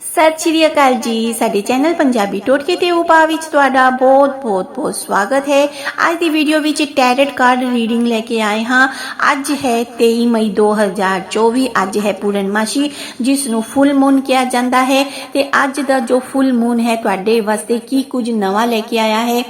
ਸਤਿ ਸ਼੍ਰੀ ਅਕਾਲ ਜੀ। ਸਾਡੇ ਚੈਨਲ ਪੰਜਾਬੀ ਟੋਟਕੇ ਤੇ ਉਪਾ ਵਿੱਚ ਤੁਹਾਡਾ ਬਹੁਤ ਬਹੁਤ ਬਹੁਤ ਸਵਾਗਤ ਹੈ। ਅੱਜ ਦੀ ਵੀਡੀਓ ਵਿੱਚ ਟੈਰਟ ਕਾਰਡ ਰੀਡਿੰਗ ਲੈ ਕੇ ਆਏ ਹਾਂ। ਅੱਜ ਹੈ 23 ਮਈ 2024 ਅੱਜ ਹੈ ਪੂਰਨਮਾਸ਼ੀ ਜਿਸ ਨੂੰ ਫੁੱਲ ਮੂਨ ਕਿਹਾ ਜਾਂਦਾ ਹੈ। ਤੇ ਅੱਜ ਦਾ ਜੋ ਫੁੱਲ ਮੂਨ ਹੈ, ਤੁਹਾਡੇ ਵਾਸਤੇ ਕੀ ਕੁਝ ਨਵਾਂ ਲੈ ਕੇ ਆਇਆ ਹੈ?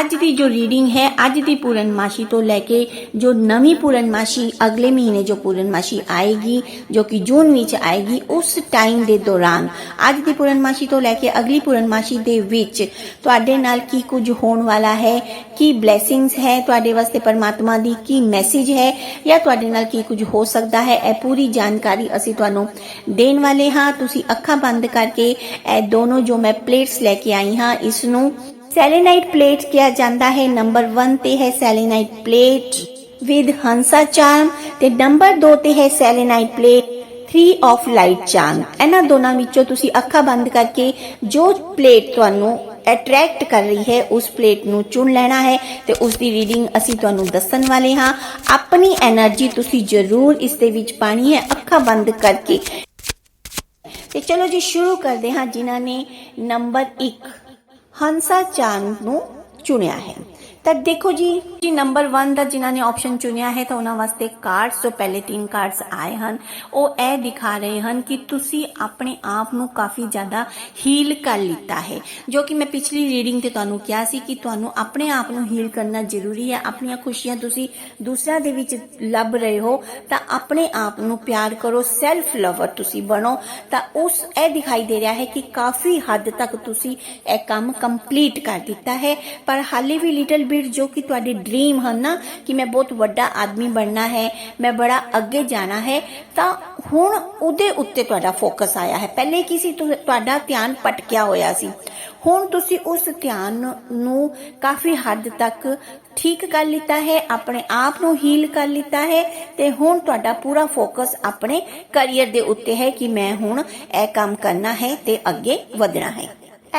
ਅੱਜ ਦੀ ਜੋ ਰੀਡਿੰਗ ਹੈ, ਅੱਜ ਦੀ ਪੂਰਨਮਾਸ਼ੀ ਤੋਂ ਲੈ ਕੇ ਜੋ ਨਵੀਂ ਪੂਰਨਮਾਸ਼ੀ, ਅਗਲੇ ਮਹੀਨੇ ਜੋ ਪੂਰਨਮਾਸ਼ੀ ਆਏਗੀ, ਜੋ ਕਿ ਜੂਨ ਵਿੱਚ ਆਏਗੀ, ਉਸ ਟਾਈਮ ਦੇ ਦੌਰਾਨ ਅੱਜ ਦੀ ਪੂਰਨਮਾਸ਼ੀ ਤੋਂ ਲੈ ਕੇ ਅਗਲੀ ਪੂਰਨਮਾਸ਼ੀ ਦੇ ਵਿੱਚ ਤੁਹਾਡੇ ਨਾਲ ਕੀ ਕੁਝ ਹੋਣ ਵਾਲਾ ਹੈ, ਕੀ ਬਲੇਸਿੰਗਸ ਹੈ ਤੁਹਾਡੇ ਵਾਸਤੇ ਪਰਮਾਤਮਾ ਦੀ, ਕੀ ਮੈਸੇਜ ਹੈ ਜਾਂ ਤੁਹਾਡੇ ਨਾਲ ਕੀ ਕੁਝ ਹੋ ਸਕਦਾ ਹੈ, ਇਹ ਪੂਰੀ ਜਾਣਕਾਰੀ ਅਸੀਂ ਤੁਹਾਨੂੰ ਦੇਣ ਵਾਲੇ ਹਾਂ। ਤੁਸੀਂ ਅੱਖਾਂ ਬੰਦ ਕਰਕੇ ਇਹ ਦੋਨੋਂ ਜੋ ਮੈਂ ਪਲੇਟਸ ਲੈ ਕੇ ਆਈ ਹਾਂ ਇਸ ਨੂੰ ਸੈਲੇਨਾਈਟ ਪਲੇਟ ਕਿਹਾ ਜਾਂਦਾ ਹੈ। ਨੰਬਰ 1 ਤੇ ਹੈ selenite plate with hamsa charm ਤੇ ਨੰਬਰ 2 ਤੇ ਹੈ ਸੈਲੇਨਾਈਟ ਪਲੇਟ 3 ਆਫ ਲਾਈਟ ਚਾਂਦ ਇਹਨਾਂ ਦੋਨਾਂ ਵਿੱਚੋਂ ਤੁਸੀਂ ਅੱਖਾਂ ਬੰਦ ਕਰਕੇ ਜੋ ਪਲੇਟ ਤੁਹਾਨੂੰ ਅਟਰੈਕਟ ਕਰ ਰਹੀ ਹੈ, ਉਸ ਪਲੇਟ ਨੂੰ ਚੁਣ ਲੈਣਾ ਹੈ ਤੇ ਉਸ ਦੀ ਰੀਡਿੰਗ ਅਸੀਂ ਤੁਹਾਨੂੰ ਦੱਸਣ ਵਾਲੇ ਹਾਂ। ਆਪਣੀ એનર્ਜੀ ਤੁਸੀਂ ਜ਼ਰੂਰ ਇਸ ਦੇ ਵਿੱਚ ਪਾਣੀ ਹੈ, ਅੱਖਾਂ ਬੰਦ ਕਰਕੇ। ਤੇ ਚਲੋ ਜੀ, ਸ਼ੁਰੂ ਕਰਦੇ ਹਾਂ ਜਿਨ੍ਹਾਂ ਨੇ ਨੰਬਰ 1 ਹੰਸਾ ਚਾਂਦ ਨੂੰ ਚੁਣਿਆ ਹੈ। ਤਾਂ ਦੇਖੋ ਜੀ ਜੀ ਨੰਬਰ 1 ਦਾ ਜਿਨ੍ਹਾਂ ਨੇ ਆਪਸ਼ਨ ਚੁਣਿਆ ਹੈ ਤਾਂ ਉਹਨਾਂ ਵਾਸਤੇ ਕਾਰਡਸ ਤੋਂ ਪਹਿਲੇ ਤਿੰਨ ਕਾਰਡਸ ਆਏ ਹਨ, ਉਹ ਇਹ ਦਿਖਾ ਰਹੇ ਹਨ ਕਿ ਤੁਸੀਂ ਆਪਣੇ ਆਪ ਨੂੰ ਕਾਫੀ ਜ਼ਿਆਦਾ ਹੀਲ ਕਰ ਲਿੱਤਾ ਹੈ। ਜੋ ਕਿ ਮੈਂ ਪਿਛਲੀ ਰੀਡਿੰਗ ਤੇ ਤੁਹਾਨੂੰ ਕਿਹਾ ਸੀ ਕਿ ਤੁਹਾਨੂੰ ਆਪਣੇ ਆਪ ਨੂੰ ਹੀਲ ਕਰਨਾ ਜ਼ਰੂਰੀ ਹੈ। ਆਪਣੀਆਂ ਖੁਸ਼ੀਆਂ ਤੁਸੀਂ ਦੂਸਰਿਆਂ ਦੇ ਵਿੱਚ ਲੱਭ ਰਹੇ ਹੋ, ਤਾਂ ਆਪਣੇ ਆਪ ਨੂੰ ਪਿਆਰ ਕਰੋ ਸੈਲਫ ਲਵਰ ਤੁਸੀਂ ਬਣੋ। ਤਾਂ ਉਸ ਇਹ ਦਿਖਾਈ ਦੇ ਰਿਹਾ ਹੈ ਕਿ ਕਾਫੀ ਹੱਦ ਤੱਕ ਤੁਸੀਂ ਇਹ ਕੰਮ ਕੰਪਲੀਟ ਕਰ ਦਿੱਤਾ ਹੈ। ਪਰ ਹਾਲੇ ਵੀ ਲਿਟਲ ਬਿਟ ਜੋ ਕਿ ਤੁਹਾਡੇ ਡ੍ਰੀਮ ਹਨ ਨਾ ਕਿ ਮੈਂ ਬਹੁਤ ਵੱਡਾ ਆਦਮੀ ਬਣਨਾ ਹੈ ਮੈਂ ਬੜਾ ਅੱਗੇ ਜਾਣਾ ਹੈ ਤਾਂ ਹੁਣ ਉਹਦੇ ਉੱਤੇ ਤੁਹਾਡਾ ਫੋਕਸ ਆਇਆ ਹੈ ਪਹਿਲੇ ਕੀ ਸੀ ਤੁ- ਤੁਹਾਡਾ ਧਿਆਨ ਭਟਕਿਆ ਹੋਇਆ ਸੀ ਹੁਣ ਤੁਸੀਂ ਉਸ ਧਿਆਨ ਨੂੰ ਕਾਫੀ ਹੱਦ ਤੱਕ ਠੀਕ ਕਰ ਲਿੱਤਾ ਹੈ ਆਪਣੇ ਆਪ ਨੂੰ ਹੀਲ ਕਰ ਲਿੱਤਾ ਹੈ ਤੇ ਹੁਣ ਤੁਹਾਡਾ ਪੂਰਾ ਫੋਕਸ ਆਪਣੇ ਕੈਰੀਅਰ ਦੇ ਉੱਤੇ ਹੈ ਕਿ ਮੈਂ ਹੁਣ ਇਹ ਕੰਮ ਕਰਨਾ ਹੈ ਤੇ ਅੱਗੇ ਵਧਣਾ ਹੈ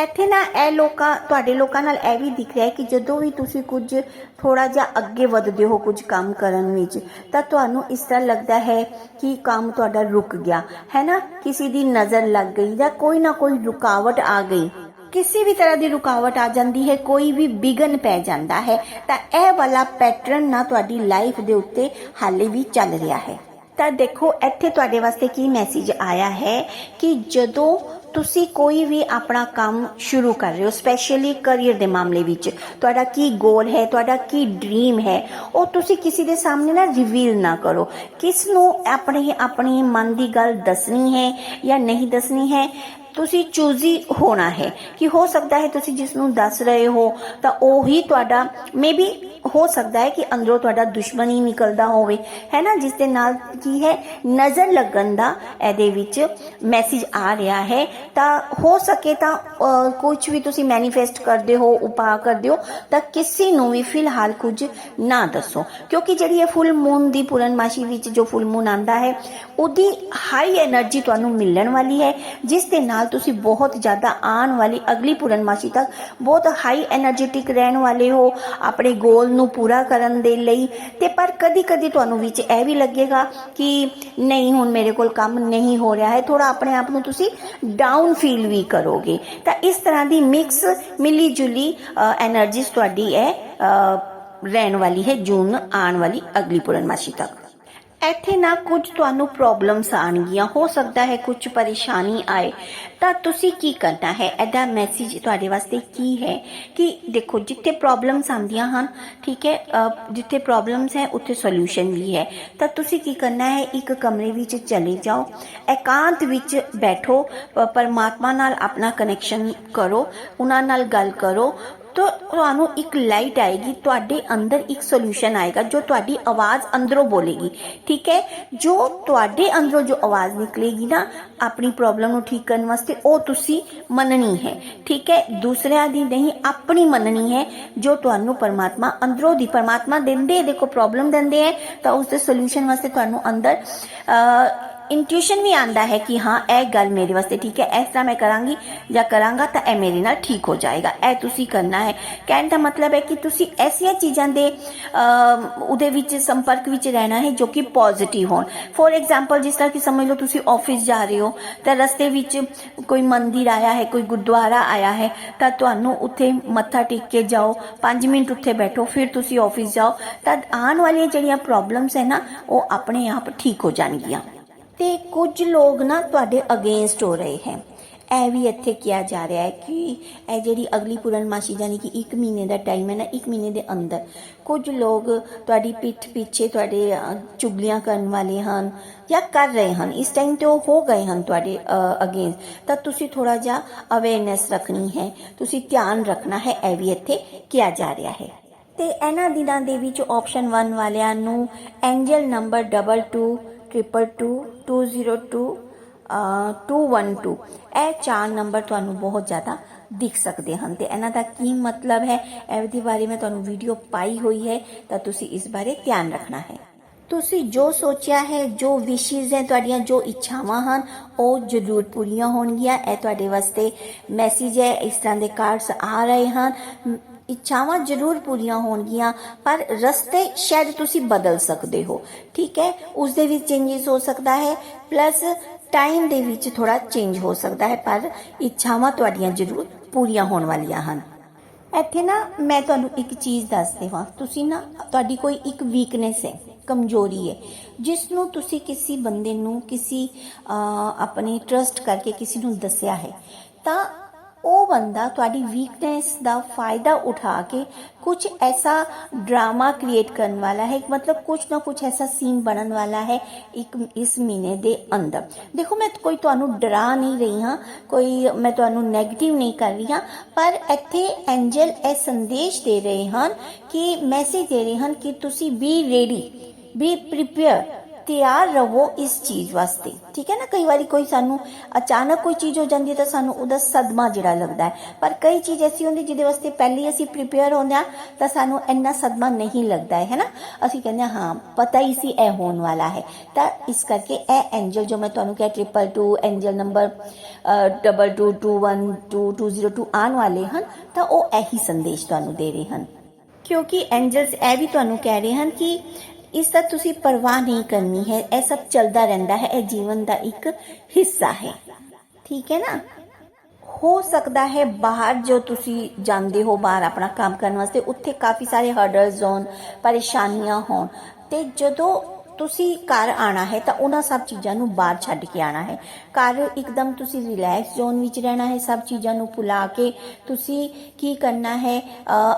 ਇੱਥੇ ਨਾ ਇਹ ਲੋਕਾਂ, ਤੁਹਾਡੇ ਲੋਕਾਂ ਨਾਲ ਇਹ ਵੀ ਦਿਖ ਰਿਹਾ ਹੈ ਕਿ ਜਦੋਂ ਵੀ ਤੁਸੀਂ ਕੁਝ ਥੋੜਾ ਜਿਹਾ ਅੱਗੇ ਵਧਦੇ ਹੋ ਕੁਝ ਕੰਮ ਕਰਨ ਵਿੱਚ, ਤਾਂ ਤੁਹਾਨੂੰ ਇਸ ਤਰ੍ਹਾਂ ਲੱਗਦਾ ਹੈ ਕਿ ਕੰਮ ਤੁਹਾਡਾ ਰੁਕ ਗਿਆ। ਹੈ ਨਾ? ਕਿਸੇ ਦੀ ਨਜ਼ਰ ਲੱਗ ਗਈ ਜਾਂ ਕੋਈ ਨਾ ਕੋਈ ਰੁਕਾਵਟ ਆ ਗਈ। ਕਿਸੇ ਵੀ ਤਰ੍ਹਾਂ ਦੀ ਰੁਕਾਵਟ ਆ ਜਾਂਦੀ ਹੈ, ਕੋਈ ਵੀ ਵਿਗਨ ਪੈ ਜਾਂਦਾ ਹੈ, ਤਾਂ ਇਹ ਵਾਲਾ ਪੈਟਰਨ ਨਾ ਤੁਹਾਡੀ ਲਾਈਫ ਦੇ ਉੱਤੇ ਹਾਲੇ ਵੀ ਚੱਲ ਰਿਹਾ ਹੈ। ਤਾਂ ਦੇਖੋ, ਇੱਥੇ ਤੁਹਾਡੇ ਵਾਸਤੇ ਕੀ ਮੈਸੇਜ ਆਇਆ ਹੈ ਕਿ ਜਦੋਂ ਤੁਸੀਂ ਕੋਈ ਵੀ ਆਪਣਾ ਕੰਮ ਸ਼ੁਰੂ ਕਰ ਰਹੇ ਹੋ ਸਪੈਸ਼ਲੀ ਕੈਰੀਅਰ ਦੇ ਮਾਮਲੇ ਵਿੱਚ, ਤੁਹਾਡਾ ਕੀ ਗੋਲ ਹੈ, ਤੁਹਾਡਾ ਕੀ ਡ੍ਰੀਮ ਹੈ, ਉਹ ਤੁਸੀਂ ਕਿਸੇ ਦੇ ਸਾਹਮਣੇ ਨਾ ਰਿਵੀਲ ਨਾ ਕਰੋ। ਕਿਸ ਨੂੰ ਆਪਣੇ, ਆਪਣੀ ਮਨ ਦੀ ਗੱਲ ਦੱਸਣੀ ਹੈ ਜਾਂ ਨਹੀਂ ਦੱਸਣੀ ਹੈ ਤੁਸੀਂ ਚੂਜ਼ੀ ਹੋਣਾ ਹੈ ਕਿ ਹੋ ਸਕਦਾ ਹੈ ਤੁਸੀਂ ਜਿਸ ਨੂੰ ਦੱਸ ਰਹੇ ਹੋ, ਤਾਂ ਉਹ ਹੀ ਤੁਹਾਡਾ ਮੇਬੀ ਹੋ ਸਕਦਾ ਹੈ ਕਿ ਅੰਦਰੋਂ ਤੁਹਾਡਾ ਦੁਸ਼ਮਣ ਹੀ ਨਿਕਲਦਾ ਹੋਵੇ। ਹੈ ਨਾ? ਜਿਸ ਦੇ ਨਾਲ ਕੀ ਹੈ? ਨਜ਼ਰ ਲੱਗਣ ਦਾ ਇਹਦੇ ਵਿੱਚ ਮੈਸੇਜ ਆ ਰਿਹਾ ਹੈ। ਤਾਂ ਹੋ ਸਕੇ ਤਾਂ ਕੁਝ ਵੀ ਤੁਸੀਂ ਮੈਨੀਫੈਸਟ ਕਰਦੇ ਹੋ, ਉਪਾਅ ਕਰਦੇ ਹੋ, ਤਾਂ ਕਿਸੇ ਨੂੰ ਵੀ ਫਿਲਹਾਲ ਕੁਝ ਨਾ ਦੱਸੋ। ਕਿਉਂਕਿ ਜਿਹੜੀ ਇਹ ਫੁੱਲ ਮੂਨ ਦੀ ਪੂਰਨਮਾਸ਼ੀ ਵਿੱਚ ਜੋ ਫੁੱਲ ਮੂਨ ਆਂਦਾ ਹੈ, ਉਹਦੀ ਹਾਈ એનર્ਜੀ ਤੁਹਾਨੂੰ ਮਿਲਣ ਵਾਲੀ ਹੈ, ਜਿਸ ਦੇ ਨਾਲ ਨਾਲ ਤੁਸੀਂ ਬਹੁਤ ਜ਼ਿਆਦਾ ਆਉਣ ਵਾਲੀ ਅਗਲੀ ਪੂਰਨਮਾਸ਼ੀ ਤੱਕ ਬਹੁਤ ਹਾਈ એનર્ਜੈਟਿਕ ਰਹਿਣ ਵਾਲੇ ਹੋ, ਆਪਣੇ ਗੋਲ ਨੂੰ ਪੂਰਾ ਕਰਨ ਦੇ ਲਈ। ਤੇ ਪਰ ਕਦੀ-ਕਦੀ ਤੁਹਾਨੂੰ ਵਿੱਚ ਇਹ ਵੀ ਲੱਗੇਗਾ ਕਿ ਨਹੀਂ, ਹੁਣ ਮੇਰੇ ਕੋਲ ਕੰਮ ਨਹੀਂ ਹੋ ਰਿਹਾ ਹੈ। ਥੋੜਾ ਆਪਣੇ ਆਪ ਨੂੰ ਤੁਸੀਂ ਡਾਊਨ ਫੀਲ ਵੀ ਕਰੋਗੇ। ਤਾਂ ਇਸ ਤਰ੍ਹਾਂ ਦੀ ਮਿਕਸ ਮਿਲੀ ਜੁਲੀ એનર્ਜੀਸ ਤੁਹਾਡੀ ਹੈ ਰਹਿਣ ਵਾਲੀ ਹੈ ਜੂਨ ਆਉਣ ਵਾਲੀ ਅਗਲੀ ਪੂਰਨਮਾਸ਼ੀ ਤੱਕ। ਇੱਥੇ ਨਾ ਕੁਝ ਤੁਹਾਨੂੰ ਪ੍ਰੋਬਲਮਸ ਆਣਗੀਆਂ ਹੋ ਸਕਦਾ ਹੈ ਕੁਝ ਪਰੇਸ਼ਾਨੀ ਆਏ। ਤਾਂ ਤੁਸੀਂ ਕੀ ਕਰਨਾ ਹੈ? ਇਹਦਾ ਮੈਸੇਜ ਤੁਹਾਡੇ ਵਾਸਤੇ ਕੀ ਹੈ? ਕਿ ਦੇਖੋ, ਜਿੱਥੇ ਪ੍ਰੋਬਲਮਸ ਆਉਂਦੀਆਂ ਹਨ, ਠੀਕ ਹੈ ਜਿੱਥੇ ਪ੍ਰੋਬਲਮਸ ਹੈ, ਉੱਥੇ ਸੋਲੂਸ਼ਨ ਵੀ ਹੈ। ਤਾਂ ਤੁਸੀਂ ਕੀ ਕਰਨਾ ਹੈ? ਇੱਕ ਕਮਰੇ ਵਿੱਚ ਚਲੇ ਜਾਓ। ਇਕਾਂਤ ਵਿੱਚ ਬੈਠੋ। ਪਰਮਾਤਮਾ ਨਾਲ ਆਪਣਾ ਕਨੈਕਸ਼ਨ ਕਰੋ। ਉਹਨਾਂ ਨਾਲ ਗੱਲ ਕਰੋ। ਤਾਂ ਤੁਹਾਨੂੰ ਇੱਕ ਲਾਈਟ ਆਏਗੀ, ਤੁਹਾਡੇ ਅੰਦਰ ਇੱਕ ਸੋਲੂਸ਼ਨ ਆਏਗਾ, ਜੋ ਤੁਹਾਡੀ ਆਵਾਜ਼ ਅੰਦਰੋਂ ਬੋਲੇਗੀ, ਠੀਕ ਹੈ? ਜੋ ਤੁਹਾਡੇ ਅੰਦਰੋਂ ਜੋ ਆਵਾਜ਼ ਨਿਕਲੇਗੀ ਨਾ, ਆਪਣੀ ਪ੍ਰੋਬਲਮ ਨੂੰ ਠੀਕ ਕਰਨ ਵਾਸਤੇ ਉਹ ਤੁਸੀਂ ਮੰਨਣੀ ਹੈ, ਠੀਕ ਹੈ? ਦੂਸਰਿਆਂ ਦੀ ਨਹੀਂ, ਆਪਣੀ ਮੰਨਣੀ ਹੈ, ਜੋ ਤੁਹਾਨੂੰ ਪਰਮਾਤਮਾ ਅੰਦਰੋਂ ਦੀ ਪਰਮਾਤਮਾ ਦਿੰਦੇ, ਦੇਖੋ ਪ੍ਰੋਬਲਮ ਦਿੰਦੇ ਹੈ, ਤਾਂ ਉਸ ਦੇ ਸੋਲੂਸ਼ਨ ਵਾਸਤੇ ਤੁਹਾਨੂੰ ਅੰਦਰ ਅ, ਵੀ ਆਂਦਾ ਹੈ ਕਿ ਹਾਂ ਇਹ ਗੱਲ ਮੇਰੇ ਵਾਸਤੇ ਠੀਕ ਹੈ ਇਸ ਤਰ੍ਹਾਂ ਮੈਂ ਕਰਾਂਗੀ ਜਾਂ ਕਰਾਂਗਾ ਤਾਂ ਇਹ ਮੇਰੇ ਨਾਲ ਠੀਕ ਹੋ ਜਾਏਗਾ। ਇਹ ਤੁਸੀਂ ਕਰਨਾ ਹੈ। ਕਹਿਣ ਦਾ ਮਤਲਬ ਹੈ ਕਿ ਤੁਸੀਂ ਐਸੀਆਂ ਚੀਜ਼ਾਂ ਦੇ ਉਹਦੇ ਵਿੱਚ ਸੰਪਰਕ ਵਿੱਚ ਰਹਿਣਾ ਹੈ ਜੋ ਕਿ ਪੋਜ਼ਿਟਿਵ ਹੋਣ। ਫੋਰ ਐਗਜ਼ਾਮਪਲ ਜਿਸ ਤਰ੍ਹਾਂ ਕਿ ਸਮਝ ਲਓ ਤੁਸੀਂ ਆਫਿਸ ਜਾ ਰਹੇ ਹੋ ਤਾਂ ਰਸਤੇ ਵਿੱਚ ਕੋਈ ਮੰਦਿਰ ਆਇਆ ਹੈ ਕੋਈ ਗੁਰਦੁਆਰਾ ਆਇਆ ਹੈ ਤਾਂ ਤੁਹਾਨੂੰ ਉੱਥੇ ਮੱਥਾ ਟੇਕ ਕੇ ਜਾਓ 5 ਮਿੰਟ ਉੱਥੇ ਬੈਠੋ ਫਿਰ ਤੁਸੀਂ ਆਫਿਸ ਜਾਓ ਤਾਂ ਆਉਣ ਵਾਲੀਆਂ ਜਿਹੜੀਆਂ ਪ੍ਰੋਬਲਮਸ ਹੈ ਨਾ ਉਹ ਆਪਣੇ ਆਪ ਠੀਕ ਹੋ ਜਾਣਗੀਆਂ। ਤੇ ਕੁਝ ਲੋਕ ਨਾ ਤੁਹਾਡੇ ਅਗੇਂਸਟ ਹੋ ਰਹੇ ਹੈ। ਇਹ ਵੀ ਇੱਥੇ ਕਿਹਾ ਜਾ ਰਿਹਾ ਹੈ ਕਿ ਇਹ ਜਿਹੜੀ ਅਗਲੀ ਪੂਰਨਮਾਸ਼ੀ ਯਾਨੀ ਕਿ 1 ਮਹੀਨੇ ਦਾ ਟਾਈਮ ਹੈ ਨਾ 1 ਮਹੀਨੇ ਦੇ ਅੰਦਰ ਕੁਝ ਲੋਕ ਤੁਹਾਡੀ ਪਿੱਠ ਪਿੱਛੇ ਤੁਹਾਡੇ ਅ, ਚੁਗਲੀਆਂ ਕਰਨ ਵਾਲੇ ਹਨ ਜਾਂ ਕਰ ਰਹੇ ਹਨ। ਇਸ ਟਾਈਮ ਤੇ ਉਹ ਹੋ ਗਏ ਹਨ ਤੁਹਾਡੇ ਅਗੇਂਸਟ ਤਾਂ ਤੁਸੀਂ ਥੋੜਾ ਜਿਹਾ ਅਵੇਅਰਨੈਸ ਰੱਖਣੀ ਹੈ ਤੁਸੀਂ ਧਿਆਨ ਰੱਖਣਾ ਹੈ ਇਹ ਵੀ ਇੱਥੇ ਕਿਹਾ ਜਾ ਰਿਹਾ ਹੈ। ਤੇ ਇਹਨਾਂ ਦਿਨਾਂ ਦੇ ਵਿੱਚ ਆਪਸ਼ਨ 1 ਵਾਲਿਆਂ ਨੂੰ ਐਂਜਲ ਨੰਬਰ 22 ਟ੍ਰਿਪਲ 222 202 ਅ, 212 ਇਹ ਚਾਰ ਨੰਬਰ ਤੁਹਾਨੂੰ ਬਹੁਤ ਜ਼ਿਆਦਾ ਦਿਖ ਸਕਦੇ ਹਨ ਤੇ ਇਹਨਾਂ ਦਾ ਕੀ ਮਤਲਬ ਹੈ ਇਹਦੇ ਬਾਰੇ ਮੈਂ ਤੁਹਾਨੂੰ ਵੀਡੀਓ ਪਾਈ ਹੋਈ ਹੈ ਤਾਂ ਤੁਸੀਂ ਇਸ ਬਾਰੇ ਧਿਆਨ ਰੱਖਣਾ ਹੈ। ਤੁਸੀਂ ਜੋ ਸੋਚਿਆ ਹੈ ਜੋ ਵਿਸ਼ੇਸ ਹੈ ਤੁਹਾਡੀਆਂ ਜੋ ਇੱਛਾਵਾਂ ਹਨ ਉਹ ਜ਼ਰੂਰ ਪੂਰੀਆਂ ਹੋਣਗੀਆਂ। ਇਹ ਤੁਹਾਡੇ ਵਾਸਤੇ ਮੈਸੇਜ ਹੈ ਇਸ ਤਰ੍ਹਾਂ ਦੇ ਕਾਰਡਸ ਆ ਰਹੇ ਹਨ। ਇੱਛਾਵਾਂ ਜ਼ਰੂਰ ਪੂਰੀਆਂ ਹੋਣਗੀਆਂ, ਪਰ ਰਸਤੇ ਸ਼ਾਇਦ ਤੁਸੀਂ ਬਦਲ ਸਕਦੇ ਹੋ। ਠੀਕ ਹੈ? ਉਸ ਦੇ ਵਿੱਚ ਚੇਂਜਸ ਹੋ ਸਕਦਾ ਹੈ ਪਲੱਸ ਟਾਈਮ ਦੇ ਵਿੱਚ ਥੋੜਾ ਚੇਂਜ ਹੋ ਸਕਦਾ ਹੈ, ਪਰ ਇੱਛਾਵਾਂ ਤੁਹਾਡੀਆਂ ਜ਼ਰੂਰ ਪੂਰੀਆਂ ਹੋਣ ਵਾਲੀਆਂ ਹਨ। ਇੱਥੇ ਨਾ ਮੈਂ ਤੁਹਾਨੂੰ ਇੱਕ ਚੀਜ਼ ਦੱਸ ਦੇਵਾਂ। ਤੁਸੀਂ ਨਾ, ਤੁਹਾਡੀ ਕੋਈ ਇੱਕ ਵੀਕਨੈਸ ਹੈ, ਕਮਜ਼ੋਰੀ ਹੈ, ਜਿਸ ਨੂੰ ਤੁਸੀਂ ਕਿਸੇ ਬੰਦੇ ਨੂੰ, ਕਿਸੇ ਆਪਣੇ ਟਰਸਟ ਕਰਕੇ ਕਿਸੇ ਨੂੰ ਦੱਸਿਆ ਹੈ, ਤਾਂ ਉਹ ਬੰਦਾ ਤੁਹਾਡੀ ਵੀਕਨੈਸ ਦਾ ਫਾਇਦਾ ਉਠਾ ਕੇ ਕੁਝ ਐਸਾ ਡਰਾਮਾ ਕ੍ਰੀਏਟ ਕਰਨ ਵਾਲਾ ਹੈ ਮਤਲਬ ਕੁਝ ਨਾ ਕੁਝ ਐਸਾ ਸੀਨ ਬਣਨ ਵਾਲਾ ਹੈ, ਇੱਕ ਇਸ ਮਹੀਨੇ ਦੇ ਅੰਦਰ। ਦੇਖੋ, ਮੈਂ ਕੋਈ ਤੁਹਾਨੂੰ ਡਰਾ ਨਹੀਂ ਰਹੀ ਹਾਂ, ਕੋਈ ਮੈਂ ਤੁਹਾਨੂੰ 네ਗੇਟਿਵ ਨਹੀਂ ਕਰ ਰਹੀ ਹਾਂ, ਪਰ ਇੱਥੇ ਐਂਜਲ ਇਹ ਸੰਦੇਸ਼ ਦੇ ਰਹੇ ਹਨ ਕਿ ਮੈਸੇਜ ਦੇ ਰਹੇ ਹਨ ਕਿ ਤੁਸੀਂ ਬੀ ਰੈਡੀ ਬੀ ਪ੍ਰੀਪੇਅਰ ਤਿਆਰ ਰਹੋ ਇਸ ਚੀਜ਼ ਵਾਸਤੇ। ਠੀਕ ਹੈ ਨਾ? ਕਈ ਵਾਰੀ ਕੋਈ ਸਾਨੂੰ ਅਚਾਨਕ ਕੋਈ ਚੀਜ਼ ਹੋ ਜਾਂਦੀ ਹੈ ਤਾਂ ਸਾਨੂੰ ਉਹਦਾ ਸਦਮਾ ਜਿਹੜਾ ਲੱਗਦਾ ਹੈ। ਪਰ ਕਈ ਚੀਜ਼ ਐਸੀ ਹੁੰਦੀ ਜਿਹਦੇ ਵਾਸਤੇ ਪਹਿਲੇ ਅਸੀਂ ਪ੍ਰੀਪੇਅਰ ਹੁੰਦੇ ਆ ਤਾਂ ਸਾਨੂੰ ਇੰਨਾ ਸਦਮਾ ਨਹੀਂ ਲੱਗਦਾ ਹੈ ਹੈਨਾ ਅਸੀਂ ਕਹਿੰਦੇ ਹਾਂ ਪਤਾ ਹੀ ਸੀ ਇਹ ਹੋਣ ਵਾਲਾ ਹੈ। ਤਾਂ ਇਸ ਕਰਕੇ ਇਹ ਐਂਜਲ ਜੋ ਮੈਂ ਤੁਹਾਨੂੰ ਕਿਹਾ ਟ੍ਰਿਪਲ 2 ਐਂਜਲ ਨੰਬਰ ਡਬਲ 2 212 202 ਆਉਣ ਵਾਲੇ ਹਨ, ਤਾਂ ਉਹ ਇਹੀ ਸੰਦੇਸ਼ ਤੁਹਾਨੂੰ ਦੇ ਰਹੇ ਹਨ। ਕਿਉਂਕਿ ਐਂਜਲਸ ਇਹ ਵੀ ਤੁਹਾਨੂੰ ਕਹਿ ਰਹੇ ਹਨ ਕਿ ਇਸ ਦਾ ਤੁਸੀਂ ਪਰਵਾਹ ਨਹੀਂ ਕਰਨੀ ਹੈ। ਇਹ ਸਭ ਚੱਲਦਾ ਰਹਿੰਦਾ ਹੈ। ਇਹ ਜੀਵਨ ਦਾ ਇੱਕ ਹਿੱਸਾ ਹੈ। ਠੀਕ ਹੈ ਨਾ? ਹੋ ਸਕਦਾ ਹੈ ਬਾਹਰ ਜੋ ਤੁਸੀਂ ਜਾਂਦੇ ਹੋ, ਬਾਹਰ ਆਪਣਾ ਕੰਮ ਕਰਨ ਵਾਸਤੇ, ਉੱਥੇ ਕਾਫੀ ਸਾਰੇ ਹਰਡਲਸ ਹੋਣ, ਪਰੇਸ਼ਾਨੀਆਂ ਹੋਣ। ਤੇ ਜਦੋਂ ਤੁਸੀਂ ਘਰ ਆਣਾ ਹੈ ਤਾਂ ਉਹਨਾਂ ਸਭ ਚੀਜ਼ਾਂ ਨੂੰ ਬਾਹਰ ਛੱਡ ਕੇ ਆਣਾ ਹੈ। ਘਰ ਇੱਕਦਮ ਤੁਸੀਂ ਰਿਲੈਕਸ ਜ਼ੋਨ ਵਿੱਚ ਰਹਿਣਾ ਹੈ, ਸਭ ਚੀਜ਼ਾਂ ਨੂੰ ਭੁਲਾ ਕੇ ਤੁਸੀਂ ਕੀ ਕਰਨਾ ਹੈ